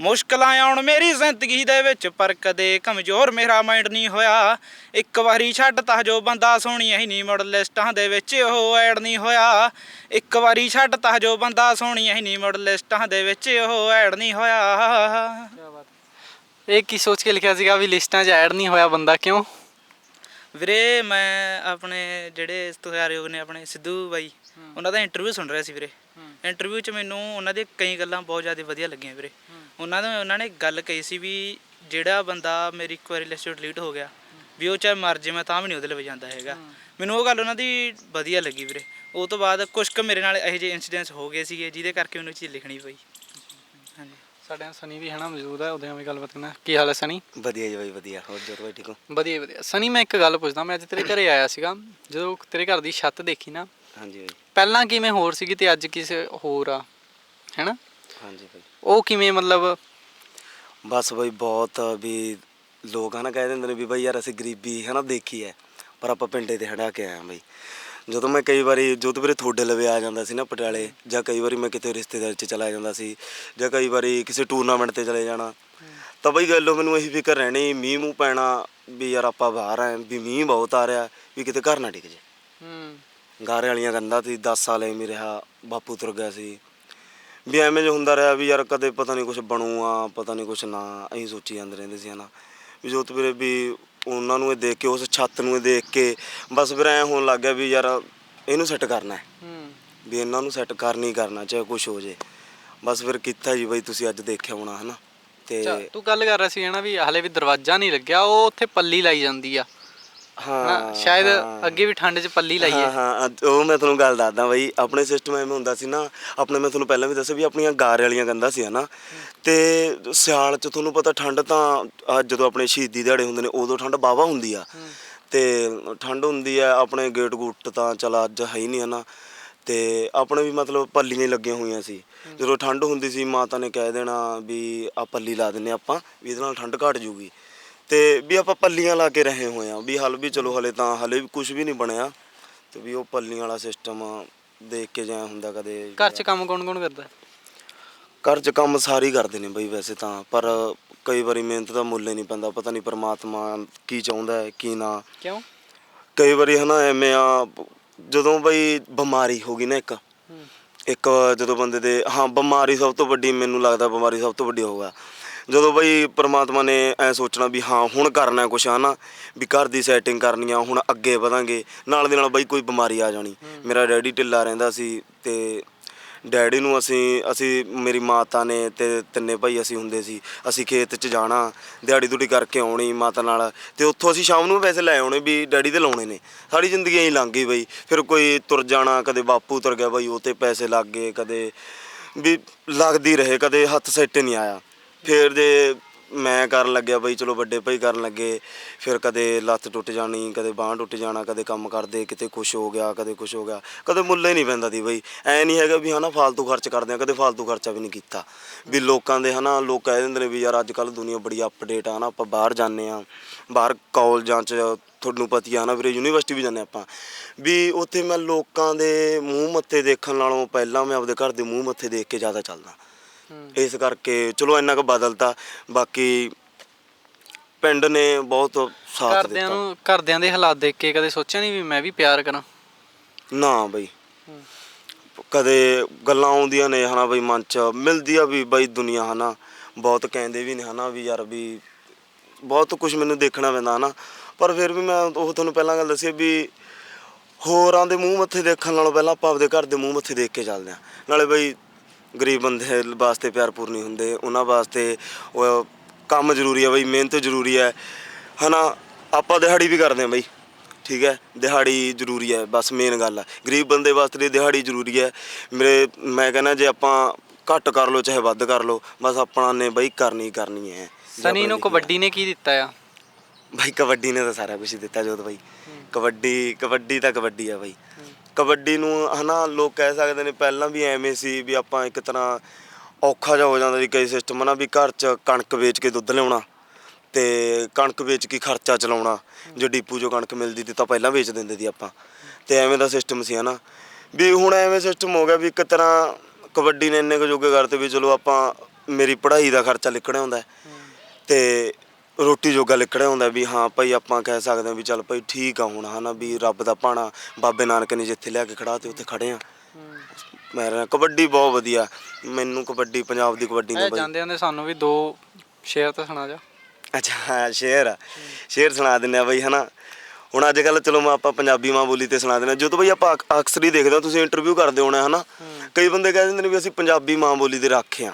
ਮੁਸ਼ਕਲਾਂ ਆਉਣ ਮੇਰੀ ਜ਼ਿੰਦਗੀ ਦੇ ਵਿੱਚ ਪਰ ਕਦੇ ਕਮਜ਼ੋਰ ਮੇਰਾ ਮਾਈਂਡ ਨਹੀਂ ਹੋਇਆ। ਇੱਕ ਵਾਰੀ ਛੱਡ ਤਾ ਜੋ ਬੰਦਾ ਸੋਹਣੀਆਂ ਹੀ ਨਹੀਂ ਮੁੜ ਲਿਸਟਾਂ ਦੇ ਵਿੱਚ ਉਹ ਐਡ ਨਹੀਂ ਹੋਇਆ। ਇੱਕ ਵਾਰੀ ਛੱਡ ਤਾ ਜੋ ਬੰਦਾ ਸੋਹਣੀਆਂ ਹੀ ਨਹੀਂ ਮੁੜ ਲਿਸਟਾਂ ਦੇ ਵਿੱਚ ਉਹ ਐਡ ਨਹੀਂ ਹੋਇਆ। ਇਹ ਕੀ ਸੋਚ ਕੇ ਲਿਖਿਆ ਸੀਗਾ ਵੀ ਲਿਸਟਾਂ 'ਚ ਐਡ ਨਹੀਂ ਹੋਇਆ ਬੰਦਾ ਕਿਉਂ? ਵੀਰੇ ਮੈਂ ਆਪਣੇ ਜਿਹੜੇ ਇਸਤਿਹਾਰਯੋਗ ਨੇ ਆਪਣੇ ਸਿੱਧੂ ਬਾਈ ਉਹਨਾਂ ਦਾ ਇੰਟਰਵਿਊ ਸੁਣ ਰਿਹਾ ਸੀ ਵੀਰੇ। ਇੰਟਰਵਿਊ 'ਚ ਮੈਨੂੰ ਉਹਨਾਂ ਦੀਆਂ ਕਈ ਗੱਲਾਂ ਬਹੁਤ ਜ਼ਿਆਦਾ ਵਧੀਆ ਲੱਗੀਆਂ ਵੀਰੇ। ਉਹਨਾਂ ਦਾ ਉਹਨਾਂ ਨੇ ਗੱਲ ਕਹੀ ਸੀ ਵੀ ਜਿਹੜਾ ਬੰਦਾ ਮੇਰੀ ਇੱਕ ਵਾਰੀ ਲਿਸਟ ਡਿਲੀਟ ਹੋ ਗਿਆ ਵੀ ਉਹ ਚਾਹੇ ਮਰ ਜੇ ਮੈਂ ਤਾਂ ਵੀ ਨਹੀਂ ਉਹਦੇ ਲਈ ਜਾਂਦਾ ਹੈਗਾ। ਮੈਨੂੰ ਉਹ ਗੱਲ ਉਹਨਾਂ ਦੀ ਵਧੀਆ ਲੱਗੀ ਵੀਰੇ। ਉਹ ਤੋਂ ਬਾਅਦ ਕੁਝ ਕੁ ਮੇਰੇ ਨਾਲ ਇਹੋ ਜਿਹੇ ਇਨਸੀਡੈਂਟਸ ਹੋ ਗਏ ਸੀਗੇ ਜਿਹਦੇ ਕਰਕੇ ਮੈਨੂੰ ਇਹ ਚੀਜ਼ ਲਿਖਣੀ ਪਈ। ਹਾਂਜੀ। ਸਾਡੇ ਨਾਲ ਸਨੀ ਵੀ ਹੈ ਨਾ ਮੌਜੂਦ ਹੈ ਉਹਦੇ ਨਾਲ ਵੀ ਗੱਲਬਾਤ ਕਰਨਾ। ਕੀ ਹਾਲ ਹੈ ਸਨੀ? ਵਧੀਆ ਜੀ ਬਾਈ ਵਧੀਆ। ਹੋਰ ਜੋਰ ਬਾਈ ਠੀਕ ਹੋ? ਵਧੀਆ ਵਧੀਆ। ਸਨੀ ਮੈਂ ਇੱਕ ਗੱਲ ਪੁੱਛਦਾ ਮੈਂ ਅੱਜ ਤੇਰੇ ਘਰੇ ਆਇਆ ਸੀਗਾ ਜਦੋਂ ਤੇਰੇ ਘਰ ਦੀ ਛੱਤ ਦੇਖੀ ਨਾ। ਹਾਂਜੀ ਬਾਈ। ਪਹਿਲਾਂ ਕਿਵੇਂ ਹੋਰ ਸੀਗੀ ਤੇ ਅੱਜ ਕਿਸੇ ਹੋਰ ਆ? ਹੈਨਾ? ਹਾਂਜੀ ਬਾਈ। ਉਹ ਕਿਵੇਂ ਮਤਲਬ? ਬਸ ਬਾਈ ਬਹੁਤ ਵੀ ਲੋਕ ਹਨਾ ਕਹਿ ਦਿੰਦੇ ਨੇ ਵੀ ਬਾਈ ਯਾਰ ਅਸੀਂ ਗਰੀਬੀ ਹਨਾ ਦੇਖੀ ਹੈ ਪਰ ਆਪਾਂ ਪਿੰਡੇ ਤੇ ਹੜਾ ਕੇ ਆਏ ਹਾਂ ਬਾਈ। ਜਦੋਂ ਮੈਂ ਕਈ ਵਾਰੀ ਜੋਤ ਵੀਰੇ ਤੁਹਾਡੇ ਲਵੇ ਆ ਜਾਂਦਾ ਸੀ ਨਾ ਪਟਿਆਲੇ ਜਾਂ ਕਈ ਵਾਰੀ ਮੈਂ ਕਿਤੇ ਰਿਸ਼ਤੇਦਾਰ ਚ ਚਲਾ ਜਾਂਦਾ ਸੀ ਜਾਂ ਕਈ ਵਾਰੀ ਕਿਸੇ ਟੂਰਨਾਮੈਂਟ ਤੇ ਚਲੇ ਜਾਣਾ ਤਾਂ ਬਈ ਗੱਲੋਂ ਮੈਨੂੰ ਇਹੀ ਫਿਕਰ ਰਹਿਣੀ ਮੀਂਹ ਮੂੰਹ ਪੈਣਾ ਵੀ ਯਾਰ ਆਪਾਂ ਬਾਹਰ ਆਏ ਵੀ ਮੀਂਹ ਬਹੁਤ ਆ ਰਿਹਾ ਵੀ ਕਿਤੇ ਘਰ ਨਾ ਡਿੱਗ ਜੇ ਹੂੰ। ਗਾਰੇ ਵਾਲੀਆਂ ਗੰਦਾ ਸੀ 10 ਸਾਲ ਐਵੇਂ ਰਿਹਾ ਬਾਪੂ ਤੁਰ ਗਿਆ ਸੀ। ਵੀ ਐਵੇਂ ਜੋ ਹੁੰਦਾ ਰਿਹਾ ਵੀ ਯਾਰ ਕਦੇ ਪਤਾ ਨਹੀਂ ਕੁਝ ਬਣੂਆ ਪਤਾ ਨਹੀਂ ਕੁਝ ਨਾ ਅਸੀਂ ਸੋਚੀ ਜਾਂਦੇ ਰਹਿੰਦੇ ਸੀ ਹਨਾ। ਵੀ ਜੋਤ ਵੀਰੇ ਵੀ ਉਹਨਾਂ ਨੂੰ ਇਹ ਦੇਖ ਕੇ ਉਸ ਛੱਤ ਨੂੰ ਇਹ ਦੇਖ ਕੇ ਬਸ ਫਿਰ ਐ ਹੋਣ ਲੱਗ ਗਿਆ ਵੀ ਯਾਰ ਇਹਨੂੰ ਸੈੱਟ ਕਰਨਾ ਹੈ। ਹੂੰ। ਵੀ ਇਹਨਾਂ ਨੂੰ ਸੈੱਟ ਕਰਨੀ ਕਰਨਾ ਚਾਹੇ ਕੁਝ ਹੋ ਜੇ। ਬਸ ਫਿਰ ਕੀਤਾ ਜੀ ਬਈ ਤੁਸੀਂ ਅੱਜ ਦੇਖਿਆ ਹੋਣਾ ਹਨਾ। ਤੇ ਤੂੰ ਗੱਲ ਕਰ ਰਿਹਾ ਸੀ ਨਾ ਵੀ ਹਲੇ ਵੀ ਦਰਵਾਜ਼ਾ ਨਹੀਂ ਲੱਗਿਆ ਉਹ ਉੱਥੇ ਪੱਲੀ ਲਾਈ ਜਾਂਦੀ ਆ। ਹਾਂ ਸ਼ਾਇਦ। ਅੱਗੇ ਵੀ ਠੰਡ 'ਚ ਪੱਲੀ ਲਾਈਏ। ਹਾਂ ਹਾਂ ਉਹ ਮੈਂ ਤੁਹਾਨੂੰ ਗੱਲ ਦੱਸਦਾ ਬਈ ਆਪਣੇ ਸਿਸਟਮ ਐਵੇਂ ਹੁੰਦਾ ਸੀ ਨਾ ਆਪਣੇ ਮੈਂ ਤੁਹਾਨੂੰ ਪਹਿਲਾਂ ਵੀ ਦੱਸਿਆ ਵੀ ਆਪਣੀਆਂ ਗਾਰੇ ਵਾਲੀਆਂ ਗੰਦਾ ਸੀ ਹਨਾ। ਤੇ ਸਿਆਲ ਚ ਤੁਹਾਨੂੰ ਪਤਾ ਠੰਡ ਤਾਂ ਜਦੋਂ ਆਪਣੇ ਸ਼ਹੀਦੀ ਦਿਹਾੜੇ ਹੁੰਦੇ ਨੇ ਉਦੋਂ ਠੰਡ ਬਾਵਾ ਹੁੰਦੀ ਆ। ਤੇ ਠੰਡ ਹੁੰਦੀ ਆ ਆਪਣੇ ਗੇਟ ਗੂਟ ਤਾਂ ਚਲ ਅੱਜ ਹੈ ਹੀ ਨਹੀਂ ਹਨਾ। ਤੇ ਆਪਣੇ ਵੀ ਮਤਲਬ ਪੱਲੀਆਂ ਹੀ ਲੱਗੀਆਂ ਹੋਈਆਂ ਸੀ। ਜਦੋਂ ਠੰਡ ਹੁੰਦੀ ਸੀ ਮਾਤਾ ਨੇ ਕਹਿ ਦੇਣਾ ਵੀ ਆ ਪੱਲੀ ਲਾ ਦਿੰਨੇ ਆਪਾਂ ਵੀ ਇਹਦੇ ਨਾਲ ਠੰਡ ਘਟ ਜੂਗੀ। ਤੇ ਵੀ ਆਪਾਂ ਪੱਲੀਆਂ ਲਾ ਕੇ ਰਹੇ ਹੋਏ ਆ ਵੀ ਹਲ ਵੀ ਚਲੋ ਹਲੇ ਤਾਂ ਹਲੇ ਵੀ ਕੁਝ ਵੀ ਨਹੀਂ ਬਣਿਆ। ਤੇ ਵੀ ਉਹ ਪੱਲੀਆਂ ਵਾਲਾ ਸਿਸਟਮ ਦੇਖ ਕੇ ਜਾਂ ਹੁੰਦਾ ਕਦੇ ਘਰ 'ਚ ਕੰਮ ਕੌਣ ਕੌਣ ਕਰਦਾ? ਘਰ 'ਚ ਕੰਮ ਸਾਰੇ ਹੀ ਕਰਦੇ ਨੇ ਬਈ ਵੈਸੇ ਤਾਂ ਪਰ ਕਈ ਵਾਰੀ ਮਿਹਨਤ ਦਾ ਮੁੱਲ ਹੀ ਨਹੀਂ ਪੈਂਦਾ ਪਤਾ ਨਹੀਂ ਪ੍ਰਮਾਤਮਾ ਕੀ ਚਾਹੁੰਦਾ ਹੈ ਕੀ ਨਾ। ਕਿਉਂ? ਕਈ ਵਾਰੀ ਹਨਾ ਐਵੇਂ ਆ ਜਦੋਂ ਬਈ ਬਿਮਾਰੀ ਹੋ ਗਈ ਨਾ ਇੱਕ ਇੱਕ ਜਦੋਂ ਬੰਦੇ ਦੇ ਹਾਂ ਬਿਮਾਰੀ ਸਭ ਤੋਂ ਵੱਡੀ ਮੈਨੂੰ ਲੱਗਦਾ ਬਿਮਾਰੀ ਸਭ ਤੋਂ ਵੱਡੀ ਹੋਊਗਾ। ਜਦੋਂ ਬਈ ਪ੍ਰਮਾਤਮਾ ਨੇ ਐ ਸੋਚਣਾ ਵੀ ਹਾਂ ਹੁਣ ਕਰਨਾ ਕੁਛ ਹਨਾ ਵੀ ਘਰ ਦੀ ਸੈਟਿੰਗ ਕਰਨੀ ਆ ਹੁਣ ਅੱਗੇ ਵਧਾਂਗੇ ਨਾਲ ਦੇ ਨਾਲ ਬਈ ਕੋਈ ਬਿਮਾਰੀ ਆ ਜਾਣੀ। ਮੇਰਾ ਡੈਡੀ ਢਿੱਲਾ ਰਹਿੰਦਾ ਸੀ ਤੇ ਡੈਡੀ ਨੂੰ ਅਸੀਂ ਅਸੀਂ ਮੇਰੀ ਮਾਤਾ ਨੇ ਤੇ ਤਿੰਨੇ ਭਾਈ ਅਸੀਂ ਹੁੰਦੇ ਸੀ ਅਸੀਂ ਖੇਤ 'ਚ ਜਾਣਾ ਦਿਹਾੜੀ ਦੁੜੀ ਕਰਕੇ ਆਉਣੀ ਮਾਤਾ ਨਾਲ ਤੇ ਉੱਥੋਂ ਅਸੀਂ ਸ਼ਾਮ ਨੂੰ ਪੈਸੇ ਲੈ ਆਉਣੇ ਵੀ ਡੈਡੀ ਦੇ ਲਾਉਣੇ ਨੇ। ਸਾਰੀ ਜ਼ਿੰਦਗੀ ਐਂ ਲੰਘ ਗਈ ਬਈ ਫਿਰ ਕੋਈ ਤੁਰ ਜਾਣਾ ਕਦੇ ਬਾਪੂ ਤੁਰ ਗਿਆ ਬਈ ਉਹ ਤੇ ਪੈਸੇ ਲੱਗ ਗਏ ਕਦੇ ਵੀ ਲੱਗਦੀ ਰਹੇ ਕਦੇ ਹੱਥ ਸੈੱਟ ਨਹੀਂ ਆਇਆ। ਫਿਰ ਜੇ ਮੈਂ ਕਰਨ ਲੱਗਿਆ ਬਈ ਚਲੋ ਵੱਡੇ ਭਾਈ ਕਰਨ ਲੱਗੇ, ਫਿਰ ਕਦੇ ਲੱਤ ਟੁੱਟ ਜਾਣੀ, ਕਦੇ ਬਾਹ ਟੁੱਟ ਜਾਣਾ, ਕਦੇ ਕੰਮ ਕਰਦੇ, ਕਿਤੇ ਕੁਛ ਹੋ ਗਿਆ, ਕਦੇ ਕੁਛ ਹੋ ਗਿਆ, ਕਦੇ ਮੁੱਲ ਹੀ ਨਹੀਂ ਪੈਂਦਾ ਦੀ ਬਈ। ਐ ਨਹੀਂ ਹੈਗਾ ਵੀ ਹਨਾ ਫालतू ਖਰਚ ਕਰਦੇ ਆ, ਕਦੇ ਫालतू ਖਰਚਾ ਵੀ ਨਹੀਂ ਕੀਤਾ। ਵੀ ਲੋਕਾਂ ਦੇ ਹਨਾ ਲੋਕ ਕਹਿ ਦਿੰਦੇ ਨੇ ਵੀ ਯਾਰ ਅੱਜ ਕੱਲ ਦੁਨੀਆ ਬੜੀ ਅਪਡੇਟ ਆ ਹਨਾ, ਆਪਾਂ ਬਾਹਰ ਜਾਂਦੇ ਆ, ਬਾਹਰ ਕਾਲਜਾਂ 'ਚ ਤੁਹਾਨੂੰ ਪਤੀ ਆ ਨਾ ਵੀਰੇ ਯੂਨੀਵਰਸਿਟੀ ਵੀ ਜਾਂਦੇ ਆਪਾਂ। ਵੀ ਉੱਥੇ ਮੈਂ ਲੋਕਾਂ ਦੇ ਮੂੰਹ ਮੱਥੇ ਦੇਖਣ ਨਾਲੋਂ ਪਹਿਲਾਂ ਮੈਂ ਆਪਦੇ ਘਰ ਦੇ ਮੂੰਹ ਮੱਥੇ ਦੇਖ ਕੇ ਜ਼ਿਆਦਾ ਚੱਲਦਾ। ਇਸ ਕਰਕੇ ਚਲੋ ਇੰਨਾ ਕੁ ਬਦਲਤਾ ਬਾਕੀ ਪਿੰਡ ਨੇ ਬਹੁਤ ਸਾਥ ਘਰਦਿਆਂ ਦਿੱਤਾ ਨੂੰ ਘਰਦਿਆਂ ਦੇ ਹਾਲਾਤ ਦੇਖ ਕੇ ਕਦੇ ਸੋਚਿਆ ਨਹੀਂ ਵੀ ਮੈਂ ਵੀ ਪਿਆਰ ਕਰਾਂ? ਨਾ ਬਈ। ਕਦੇ ਗੱਲਾਂ ਆਉਂਦੀਆਂ ਨੇ ਹਨਾ ਬਈ ਮਨ ਚ ਮਿਲਦੀ ਆ ਵੀ ਬਈ ਦੁਨੀਆ ਹਨਾ ਬਹੁਤ ਕਹਿੰਦੇ ਵੀ ਨੇ ਹਨਾ ਵੀ ਯਾਰ ਵੀ ਬਹੁਤ ਕੁਝ ਮੈਨੂੰ ਦੇਖਣਾ ਪੈਂਦਾ ਹਨਾ। ਪਰ ਫਿਰ ਵੀ ਮੈਂ ਉਹ ਤੁਹਾਨੂੰ ਪਹਿਲਾਂ ਗੱਲ ਦੱਸੀ ਵੀ ਹੋਰਾਂ ਦੇ ਮੂੰਹ ਮੱਥੇ ਦੇਖਣ ਨਾਲੋਂ ਪਹਿਲਾਂ ਆਪਾਂ ਆਪਦੇ ਘਰ ਦੇ ਮੂੰਹ ਮੱਥੇ ਦੇਖ ਕੇ ਚੱਲਦੇ ਆ। ਨਾਲੇ ਬਈ ਗਰੀਬ ਬੰਦੇ ਵਾਸਤੇ ਪਿਆਰ ਪੂਰ ਨਹੀਂ ਹੁੰਦੇ ਉਹਨਾਂ ਵਾਸਤੇ ਉਹ ਕੰਮ ਜ਼ਰੂਰੀ ਹੈ ਬਈ ਮਿਹਨਤ ਜ਼ਰੂਰੀ ਹੈ ਹਨਾ ਆਪਾਂ ਦਿਹਾੜੀ ਵੀ ਕਰਦੇ ਆ ਬਈ ਠੀਕ ਹੈ? ਦਿਹਾੜੀ ਜ਼ਰੂਰੀ ਹੈ ਬਸ ਮੇਨ ਗੱਲ ਹੈ ਗਰੀਬ ਬੰਦੇ ਵਾਸਤੇ ਦਿਹਾੜੀ ਜ਼ਰੂਰੀ ਹੈ। ਮੇਰੇ ਮੈਂ ਕਹਿੰਦਾ ਜੇ ਆਪਾਂ ਘੱਟ ਕਰ ਲੋ ਚਾਹੇ ਵੱਧ ਕਰ ਲੋ ਬਸ ਆਪਣਾ ਨੇ ਬਈ ਕਰਨੀ ਕਰਨੀ ਹੈ। ਸਨੀ ਨੂੰ ਕਬੱਡੀ ਨੇ ਕੀ ਦਿੱਤਾ ਆ? ਭਾਈ ਕਬੱਡੀ ਨੇ ਤਾਂ ਸਾਰਾ ਕੁਝ ਦਿੱਤਾ ਜੋਤ ਭਾਈ ਕਬੱਡੀ ਕਬੱਡੀ ਤਾਂ ਕਬੱਡੀ ਆ ਭਾਈ ਕਬੱਡੀ ਨੂੰ ਹਨਾ ਲੋਕ ਕਹਿ ਸਕਦੇ ਨੇ ਪਹਿਲਾਂ ਵੀ ਐਵੇਂ ਸੀ ਵੀ ਆਪਾਂ ਇੱਕ ਤਰ੍ਹਾਂ ਔਖਾ ਜਿਹਾ ਹੋ ਜਾਂਦਾ ਸੀ ਕਈ ਸਿਸਟਮ ਨਾ ਵੀ ਘਰ 'ਚ ਕਣਕ ਵੇਚ ਕੇ ਦੁੱਧ ਲਿਆਉਣਾ ਤੇ ਕਣਕ ਵੇਚ ਕੇ ਖਰਚਾ ਚਲਾਉਣਾ, ਜੇ ਡੀਪੂ 'ਚੋਂ ਕਣਕ ਮਿਲਦੀ ਤੀ ਤਾਂ ਪਹਿਲਾਂ ਵੇਚ ਦਿੰਦੇ ਸੀ ਆਪਾਂ, ਤੇ ਐਵੇਂ ਦਾ ਸਿਸਟਮ ਸੀ ਹਨਾ ਵੀ ਹੁਣ ਐਵੇਂ ਸਿਸਟਮ ਹੋ ਗਿਆ ਵੀ ਇੱਕ ਤਰ੍ਹਾਂ ਕਬੱਡੀ ਨੇ ਇੰਨੇ ਕੁ ਜੋਗੇ ਕਰਤੇ ਵੀ ਚਲੋ ਆਪਾਂ ਮੇਰੀ ਪੜ੍ਹਾਈ ਦਾ ਖਰਚਾ ਲਿਖਣਾ ਹੁੰਦਾ ਹੈ। ਤੇ ਰੋਟੀ ਜੋਗਾ ਲਿਖੜਿਆ ਹੁੰਦਾ ਵੀ ਹਾਂ ਭਾਈ ਆਪਾਂ ਕਹਿ ਸਕਦੇ ਹਾਂ ਵੀ ਚੱਲ ਭਾਈ ਠੀਕ ਆ ਹੁਣ ਹਨਾ ਵੀ ਰੱਬ ਦਾ ਪਾਣਾ ਬਾਬੇ ਨਾਨਕ ਨੇ ਜਿੱਥੇ ਲਿਆ ਕੇ ਖੜਾ ਤੇ ਉੱਥੇ ਖੜੇ ਆ ਮੇਰਾ ਕਬੱਡੀ ਬਹੁਤ ਵਧੀਆ ਮੈਨੂੰ ਕਬੱਡੀ ਪੰਜਾਬ ਦੀ ਕਬੱਡੀ ਨੇ ਇਹ ਬਾਈ। ਜਾਂਦੇ ਸਾਨੂੰ ਵੀ ਦੋ ਸ਼ੇਰ ਤਾਂ ਸੁਣਾ ਜਾ। ਅੱਛਾ ਹਾਂ, ਸ਼ੇਰ ਆ। ਸ਼ੇਰ ਸੁਣਾ ਦਿੰਨੇ ਆ ਬਈ ਹਨਾ। ਹੁਣ ਅੱਜ ਕੱਲ ਚਲੋ ਮੈਂ ਆਪਾਂ ਪੰਜਾਬੀ ਮਾਂ ਬੋਲੀ ਤੇ ਸੁਣਾ ਦੇਣਾ ਜਦੋਂ ਬਈ ਆਪਾਂ ਅਕ- ਅਕਸਰ ਹੀ ਦੇਖਦੇ ਹਾਂ ਤੁਸੀਂ ਇੰਟਰਵਿਊ ਕਰਦੇ ਹੋਣਾ ਹਨਾ। ਕਈ ਬੰਦੇ ਕਹਿ ਦਿੰਦੇ ਨੇ ਵੀ ਅਸੀਂ ਪੰਜਾਬੀ ਮਾਂ ਬੋਲੀ ਦੇ ਰਾਖੇ ਆ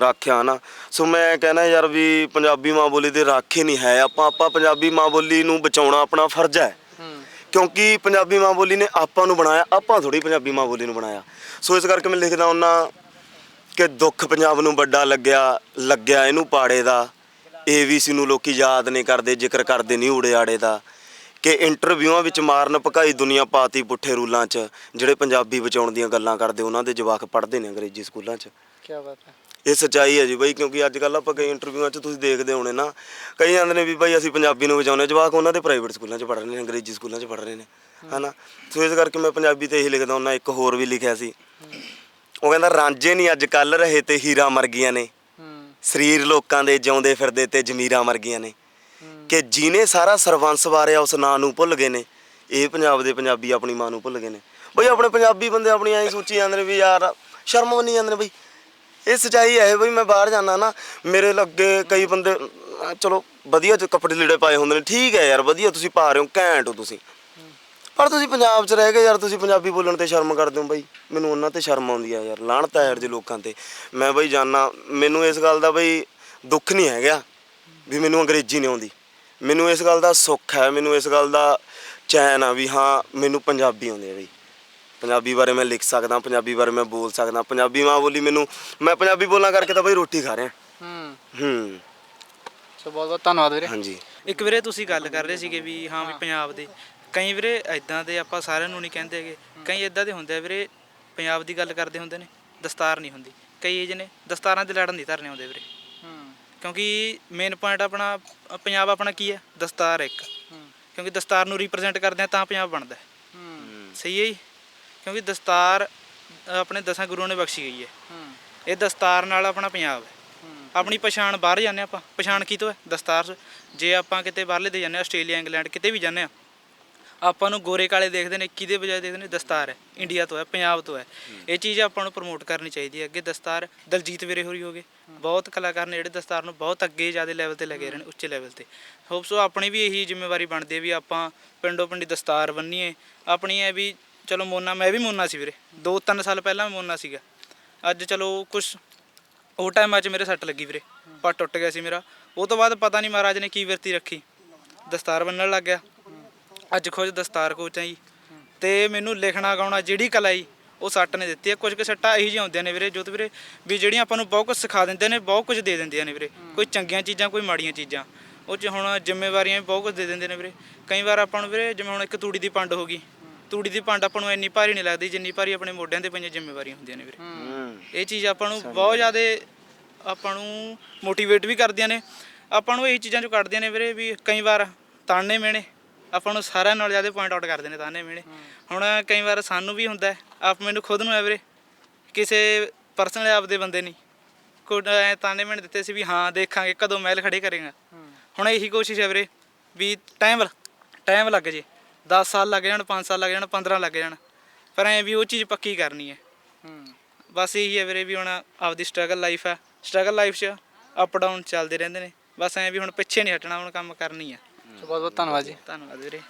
ਰਾਖਿਆ ਨਾ। ਸੋ ਮੈਂ ਕਹਿੰਦਾ ਯਾਰ ਵੀ ਪੰਜਾਬੀ ਮਾਂ ਬੋਲੀ ਦੇ ਰਾਖੇ ਨਹੀਂ ਹੈ। ਆਪਾਂ ਆਪਾਂ ਪੰਜਾਬੀ ਮਾਂ ਬੋਲੀ ਨੂੰ ਬਚਾਉਣਾ ਆਪਣਾ ਫਰਜ਼ ਹੈ। ਕਿਉਂਕਿ ਪੰਜਾਬੀ ਮਾਂ ਬੋਲੀ ਨੇ ਆਪਾਂ ਨੂੰ ਬਣਾਇਆ, ਆਪਾਂ ਥੋੜੀ ਪੰਜਾਬੀ ਮਾਂ ਬੋਲੀ ਨੂੰ ਬਣਾਇਆ। ਸੋ ਇਸ ਕਰਕੇ ਮੈਂ ਲਿਖਦਾ ਹੁੰਨਾ ਕਿ ਦੁੱਖ ਪੰਜਾਬ ਨੂੰ ਵੱਡਾ ਲੱਗਿਆ ਲੱਗਿਆ ਇਹਨੂੰ ਪਾੜੇ ਦਾ। ਏਵੀਸੀ ਨੂੰ ਲੋਕੀ ਯਾਦ ਨਹੀਂ ਕਰਦੇ, ਜ਼ਿਕਰ ਕਰਦੇ ਨਹੀਂ ਊੜੇ ਆੜੇ ਦਾ। ਕਿ ਇੰਟਰਵਿਊਆਂ ਵਿੱਚ ਮਾਰਨ ਭਕਾਈ ਦੁਨੀਆ ਪਾਤੀ ਪੁੱਠੇ ਰੂਲਾਂ 'ਚ, ਜਿਹੜੇ ਪੰਜਾਬੀ ਬਚਾਉਣ ਦੀਆਂ ਗੱਲਾਂ ਕਰਦੇ, ਉਹਨਾਂ ਦੇ ਜਵਾਕ ਪੜ੍ਹਦੇ ਨੇ ਅੰਗਰੇਜ਼ੀ ਸਕੂਲਾਂ 'ਚ। ਕੀ ਬਾਤ ਹੈ। ਇਹ ਸੱਚਾਈ ਹੈ ਜੀ ਬਾਈ, ਕਿਉਂਕਿ ਅੱਜ ਕੱਲ ਆਪਾਂ ਕਈ ਇੰਟਰਵਿਊਆਂ 'ਚ ਤੁਸੀਂ ਦੇਖਦੇ ਹੋਣੇ ਨਾ, ਕਈ ਜਾਂਦੇ ਨੇ ਵੀ ਬਾਈ ਅਸੀਂ ਪੰਜਾਬੀ ਨੂੰ ਬਚਾਉਂਦੇ ਜਵਾਕ ਉਹਨਾਂ ਦੇ ਪ੍ਰਾਈਵੇਟ ਸਕੂਲਾਂ 'ਚ ਪੜ੍ਹ ਰਹੇ ਨੇ, ਅੰਗਰੇਜ਼ੀ ਸਕੂਲਾਂ 'ਚ ਪੜ੍ਹ ਰਹੇ ਨੇ, ਹਨਾ? ਸੋ ਇਸ ਕਰਕੇ ਮੈਂ ਪੰਜਾਬੀ ਤੇ ਇਹੀ ਲਿਖਦਾ ਹੁੰਦਾ, ਇੱਕ ਹੋਰ ਵੀ ਲਿਖਿਆ ਸੀ। ਉਹ ਕਹਿੰਦਾ, ਰਾਂਝੇ ਨਹੀਂ ਅੱਜ ਕੱਲ ਰਹੇ ਤੇ ਹੀਰਾ ਮਰ ਗਈਆਂ ਨੇ। ਸਰੀਰ ਲੋਕਾਂ ਦੇ ਜਿਉਂਦੇ ਫਿਰਦੇ ਤੇ ਜ਼ਮੀਰਾਂ ਮਰ ਗਈਆਂ ਨੇ। ਕਿ ਜਿਹਨੇ ਸਾਰਾ ਸਰਵੰਸ ਵਾਰਿਆ ਉਸ ਨਾਂ ਨੂੰ ਭੁੱਲ ਗਏ ਨੇ। ਇਹ ਪੰਜਾਬ ਦੇ ਪੰਜਾਬੀ ਆਪਣੀ ਮਾਂ ਨੂੰ ਭੁੱਲ ਗਏ ਨੇ। ਬਈ, ਆਪਣੇ ਪੰਜਾਬੀ ਬੰਦੇ ਆਪਣੀ ਐਂ ਸੋਚੀ ਜਾਂਦੇ ਨੇ ਵੀ ਯਾਰ, ਸ਼ਰਮ ਮੰਨੀ ਜਾਂਦੇ ਨੇ ਬਈ। ਇਹ ਸਚਾਈ ਹੈ ਬਈ, ਮੈਂ ਬਾਹਰ ਜਾਣਾ ਨਾ, ਮੇਰੇ ਲੱਗੇ ਕਈ ਬੰਦੇ ਅਹ ਚਲੋ ਵਧੀਆ ਚ ਕੱਪੜੇ ਲੀੜੇ ਪਾਏ ਹੁੰਦੇ ਨੇ, ਠੀਕ ਹੈ ਯਾਰ, ਵਧੀਆ, ਤੁਸੀਂ ਪਾ ਰਹੇ ਹੋ, ਘੈਂਟ ਹੋ ਤੁਸੀਂ। ਪਰ ਤੁਸੀਂ ਪੰਜਾਬ 'ਚ ਰਹਿ ਕੇ ਯਾਰ, ਤੁਸੀਂ ਪੰਜਾਬੀ ਬੋਲਣ ਤੇ ਸ਼ਰਮ ਕਰਦੇ ਹੋ ਬਈ, ਮੈਨੂੰ ਉਹਨਾਂ ਤੇ ਸ਼ਰਮ ਆਉਂਦੀ ਆ ਯਾਰ, ਲਾਹਣਤ ਹੈ ਯਾਰ ਜੇ ਲੋਕਾਂ ਤੇ। ਮੈਂ ਬਈ ਜਾਣਾ ਮੈਨੂੰ ਇਸ ਗੱਲ ਦਾ ਬਈ ਦੁੱਖ ਨਹੀਂ ਹੈਗਾ ਵੀ ਮੈਨੂੰ ਅੰਗਰੇਜ਼ੀ ਨਹੀਂ ਆਉਂਦੀ। ਮੈਨੂੰ ਇਸ ਗੱਲ ਦਾ ਸੁੱਖ ਹੈ, ਮੈਨੂੰ ਇਸ ਗੱਲ ਦਾ ਚੈਨ ਆ ਵੀ ਹਾਂ, ਮੈਨੂੰ ਪੰਜਾਬੀ ਆਉਂਦੀ ਹੈ ਬਈ। ਪੰਜਾਬੀ ਬਾਰੇ ਮੈਂ ਲਿਖ ਸਕਦਾ ਪੰਜਾਬੀ ਬਾਰੇ ਮੈਂ ਬੋਲ ਸਕਦਾ। ਪੰਜਾਬੀ ਮਾਂ ਬੋਲੀ ਮੈਨੂੰ ਮੈਂ ਪੰਜਾਬੀ ਬੋਲਣਾ ਕਰਕੇ ਤਾਂ ਬਈ ਰੋਟੀ ਖਾ ਰਿਹਾ। ਹੂੰ। ਹੂੰ। ਸੋ ਬਹੁਤ ਬਹੁਤ ਧੰਨਵਾਦ ਵੀਰੇ। ਹਾਂਜੀ। ਇੱਕ ਵੀਰੇ ਤੁਸੀਂ ਗੱਲ ਕਰ ਰਹੇ ਸੀਗੇ ਵੀ ਹਾਂ ਵੀ ਪੰਜਾਬ ਦੇ ਕਈ ਵੀਰੇ ਐਦਾਂ ਦੇ ਆਪਾਂ ਸਾਰਿਆਂ ਨੂੰ ਨਹੀਂ ਕਹਿੰਦੇਗੇ ਕਈ ਐਦਾਂ ਦੇ ਹੁੰਦੇ ਆ ਵੀਰੇ ਪੰਜਾਬ ਦੀ ਗੱਲ ਕਰਦੇ ਹੁੰਦੇ ਨੇ ਦਸਤਾਰ ਨਹੀਂ ਹੁੰਦੀ। ਕਈ ਇਹ ਜਿਹੇ ਨੇ ਦਸਤਾਰਾਂ ਤੇ ਲੜਨ ਨਹੀਂ ਧਰਨੇ ਆਉਂਦੇ ਵੀਰੇ। ਕਿਉਂਕਿ ਮੇਨ ਪੁਆਇੰਟ ਆਪਣਾ ਪੰਜਾਬ ਆਪਣਾ ਕੀ ਹੈ? ਦਸਤਾਰ ਇੱਕ। ਕਿਉਂਕਿ ਦਸਤਾਰ ਨੂੰ ਰਿਪਰੈਜ਼ੈਂਟ ਕਰਦੇ ਆ ਤਾਂ ਪੰਜਾਬ ਬਣਦਾ ਸਹੀ ਹੈ ਜੀ? ਕਿਉਂਕਿ ਦਸਤਾਰ ਆਪਣੇ ਦਸਾਂ ਗੁਰੂਆਂ ਨੇ ਬਖਸ਼ੀ ਗਈ ਹੈ। ਇਹ ਦਸਤਾਰ ਨਾਲ ਆਪਣਾ ਪੰਜਾਬ ਹੈ। ਆਪਣੀ ਪਛਾਣ ਬਾਹਰ ਜਾਂਦੇ ਆਪਾਂ। ਪਛਾਣ ਕੀ ਤੋਂ ਹੈ? ਦਸਤਾਰ ਜੇ ਆਪਾਂ ਕਿਤੇ ਬਾਹਰਲੇ ਦੇ ਜਾਂਦੇ ਆਸਟ੍ਰੇਲੀਆ ਇੰਗਲੈਂਡ ਕਿਤੇ ਵੀ ਜਾਂਦੇ ਆ ਆਪਾਂ ਨੂੰ ਗੋਰੇ ਕਾਲੇ ਦੇਖਦੇ ਨੇ ਕਿਹਦੇ ਬਜਾਏ ਦੇਖਦੇ ਨੇ? ਦਸਤਾਰ ਹੈ। ਇੰਡੀਆ ਤੋਂ ਹੈ ਪੰਜਾਬ ਤੋਂ ਹੈ। ਇਹ ਚੀਜ਼ ਆਪਾਂ ਨੂੰ ਪ੍ਰਮੋਟ ਕਰਨੀ ਚਾਹੀਦੀ ਹੈ। ਅੱਗੇ ਦਸਤਾਰ ਦਲਜੀਤ ਵੀਰੇ ਹੋਰੀ ਹੋਗੇ ਬਹੁਤ ਕਲਾਕਾਰ ਨੇ ਜਿਹੜੇ ਦਸਤਾਰ ਨੂੰ ਬਹੁਤ ਅੱਗੇ ਜ਼ਿਆਦਾ ਲੈਵਲ ਤੇ ਲੱਗੇ ਰਹੇ ਨੇ ਉੱਚੇ ਲੈਵਲ ਤੇ। ਹੋਪ ਸੋ ਆਪਣੀ ਵੀ ਇਹੀ ਜ਼ਿੰਮੇਵਾਰੀ ਬਣਦੀ ਹੈ ਵੀ ਆਪਾਂ ਪਿੰਡੋਂ ਪਿੰਡੀ ਦਸਤਾਰ ਬੰਨੀਏ। ਆਪਣੀ ਹੈ ਵੀ ਚਲੋ ਮੋਨਾ, ਮੈਂ ਵੀ ਮੋਨਾ ਸੀ ਵੀਰੇ। 2-3 ਸਾਲ ਪਹਿਲਾਂ ਮੈਂ ਮੋਨਾ ਸੀਗਾ। ਅੱਜ ਚਲੋ ਕੁਝ ਉਹ ਟਾਈਮਾਂ 'ਚ ਮੇਰੇ ਸੱਟ ਲੱਗੀ ਵੀਰੇ। ਪਾ ਟੁੱਟ ਗਿਆ ਸੀ ਮੇਰਾ। ਉਹ ਤੋਂ ਬਾਅਦ ਪਤਾ ਨਹੀਂ ਮਹਾਰਾਜ ਨੇ ਕੀ ਵਰਤੀ ਰੱਖੀ। ਦਸਤਾਰ ਬੰਨਣ ਲੱਗ ਗਿਆ। ਅੱਜ ਖੁਦ ਦਸਤਾਰ ਕੋਚ ਆ ਜੀ। ਤੇ ਮੈਨੂੰ ਲਿਖਣਾ ਗਾਉਣਾ, ਜਿਹੜੀ ਕਲਾ ਜੀ, ਉਹ ਸੱਟ ਨੇ ਦਿੱਤੀ ਹੈ ਕੁਝ ਕੁ ਸੱਟਾਂ ਇਹੀ ਜਿਹੀਆਂ ਹੁੰਦੀਆਂ ਨੇ ਵੀਰੇ, ਜੋਤ ਵੀਰੇ, ਵੀ ਜਿਹੜੀਆਂ ਆਪਾਂ ਨੂੰ ਬਹੁਤ ਕੁਝ ਸਿਖਾ ਦਿੰਦੇ ਨੇ, ਬਹੁਤ ਕੁਝ ਦੇ ਦਿੰਦੀਆਂ ਨੇ ਵੀਰੇ। ਕੋਈ ਚੰਗੀਆਂ ਚੀਜ਼ਾਂ, ਕੋਈ ਮਾੜੀਆਂ ਚੀਜ਼ਾਂ। ਉਹ 'ਚ ਹੁਣ ਜ਼ਿੰਮੇਵਾਰੀਆਂ ਵੀ ਬਹੁਤ ਕੁਝ ਦੇ ਦਿੰਦੇ ਨੇ ਵੀਰੇ। ਕਈ ਵਾਰ ਆਪਾਂ ਨੂੰ ਵੀਰੇ, ਜਿਵੇਂ ਹੁਣ ਇੱਕ ਤੂੜੀ ਦੀ ਪੰਡ ਹੋ ਗਈ। ਤੂੜੀ ਦੀ ਪੰਡ ਆਪਾਂ ਨੂੰ ਇੰਨੀ ਭਾਰੀ ਨਹੀਂ ਲੱਗਦੀ ਜਿੰਨੀ ਭਾਰੀ ਆਪਣੇ ਮੋਢਿਆਂ ਤੇ ਪਈਆਂ ਜ਼ਿੰਮੇਵਾਰੀਆਂ ਹੁੰਦੀਆਂ ਨੇ ਵੀਰੇ। ਇਹ ਚੀਜ਼ ਆਪਾਂ ਨੂੰ ਬਹੁਤ ਜ਼ਿਆਦਾ ਆਪਾਂ ਨੂੰ ਮੋਟੀਵੇਟ ਵੀ ਕਰਦੀਆਂ ਨੇ। ਆਪਾਂ ਨੂੰ ਇਹ ਚੀਜ਼ਾਂ ਚੋਂ ਕੱਢਦੀਆਂ ਨੇ ਵੀਰੇ ਵੀ ਕਈ ਵਾਰ ਤਾਣੇ ਮੇਣੇ ਆਪਾਂ ਨੂੰ ਸਾਰਿਆਂ ਨਾਲ ਜ਼ਿਆਦਾ ਪੁਆਇੰਟ ਆਊਟ ਕਰਦੇ ਨੇ ਤਾਣੇ ਮੇਣੇ ਹੁਣ ਕਈ ਵਾਰ ਸਾਨੂੰ ਵੀ ਹੁੰਦਾ ਆਪ ਮੈਨੂੰ ਖੁਦ ਨੂੰ ਹੈ ਵੀਰੇ ਕਿਸੇ ਪਰਸਨਲ ਆਪਦੇ ਬੰਦੇ ਨਹੀਂ। ਕੋਈ ਐ ਤਾਣੇ ਮੇਣੇ ਦਿੱਤੇ ਸੀ ਵੀ ਹਾਂ ਦੇਖਾਂਗੇ ਕਦੋਂ ਮਹਿਲ ਖੜੇ ਕਰੇਗਾ। ਹੁਣ ਇਹੀ ਕੋਸ਼ਿਸ਼ ਹੈ ਵੀਰੇ ਵੀ ਟਾਈਮ ਟਾਈਮ ਲੱਗ ਜੇ। 10 ਸਾਲ ਲੱਗ ਜਾਣ 5 ਸਾਲ ਲੱਗ ਜਾਣ 15 ਲੱਗ ਜਾਣ। ਪਰ ਐ ਵੀ ਉਹ ਚੀਜ਼ ਪੱਕੀ ਕਰਨੀ ਹੈ। ਹੂੰ। ਬਸ ਇਹੀ ਹੈ ਵੀਰੇ ਵੀ ਹੁਣ ਆਪਦੀ ਸਟਰਗਲ ਲਾਈਫ ਹੈ। ਸਟਰਗਲ ਲਾਈਫ 'ਚ ਅਪ ਡਾਊਨ ਚੱਲਦੇ ਰਹਿੰਦੇ ਨੇ। ਬਸ ਐ ਵੀ ਹੁਣ ਪਿੱਛੇ ਨਹੀਂ ਹਟਣਾ ਹੁਣ ਕੰਮ ਕਰਨੀ ਆ ਸੋ ਬਹੁਤ ਬਹੁਤ ਧੰਨਵਾਦ ਜੀ। ਧੰਨਵਾਦ ਵੀਰੇ।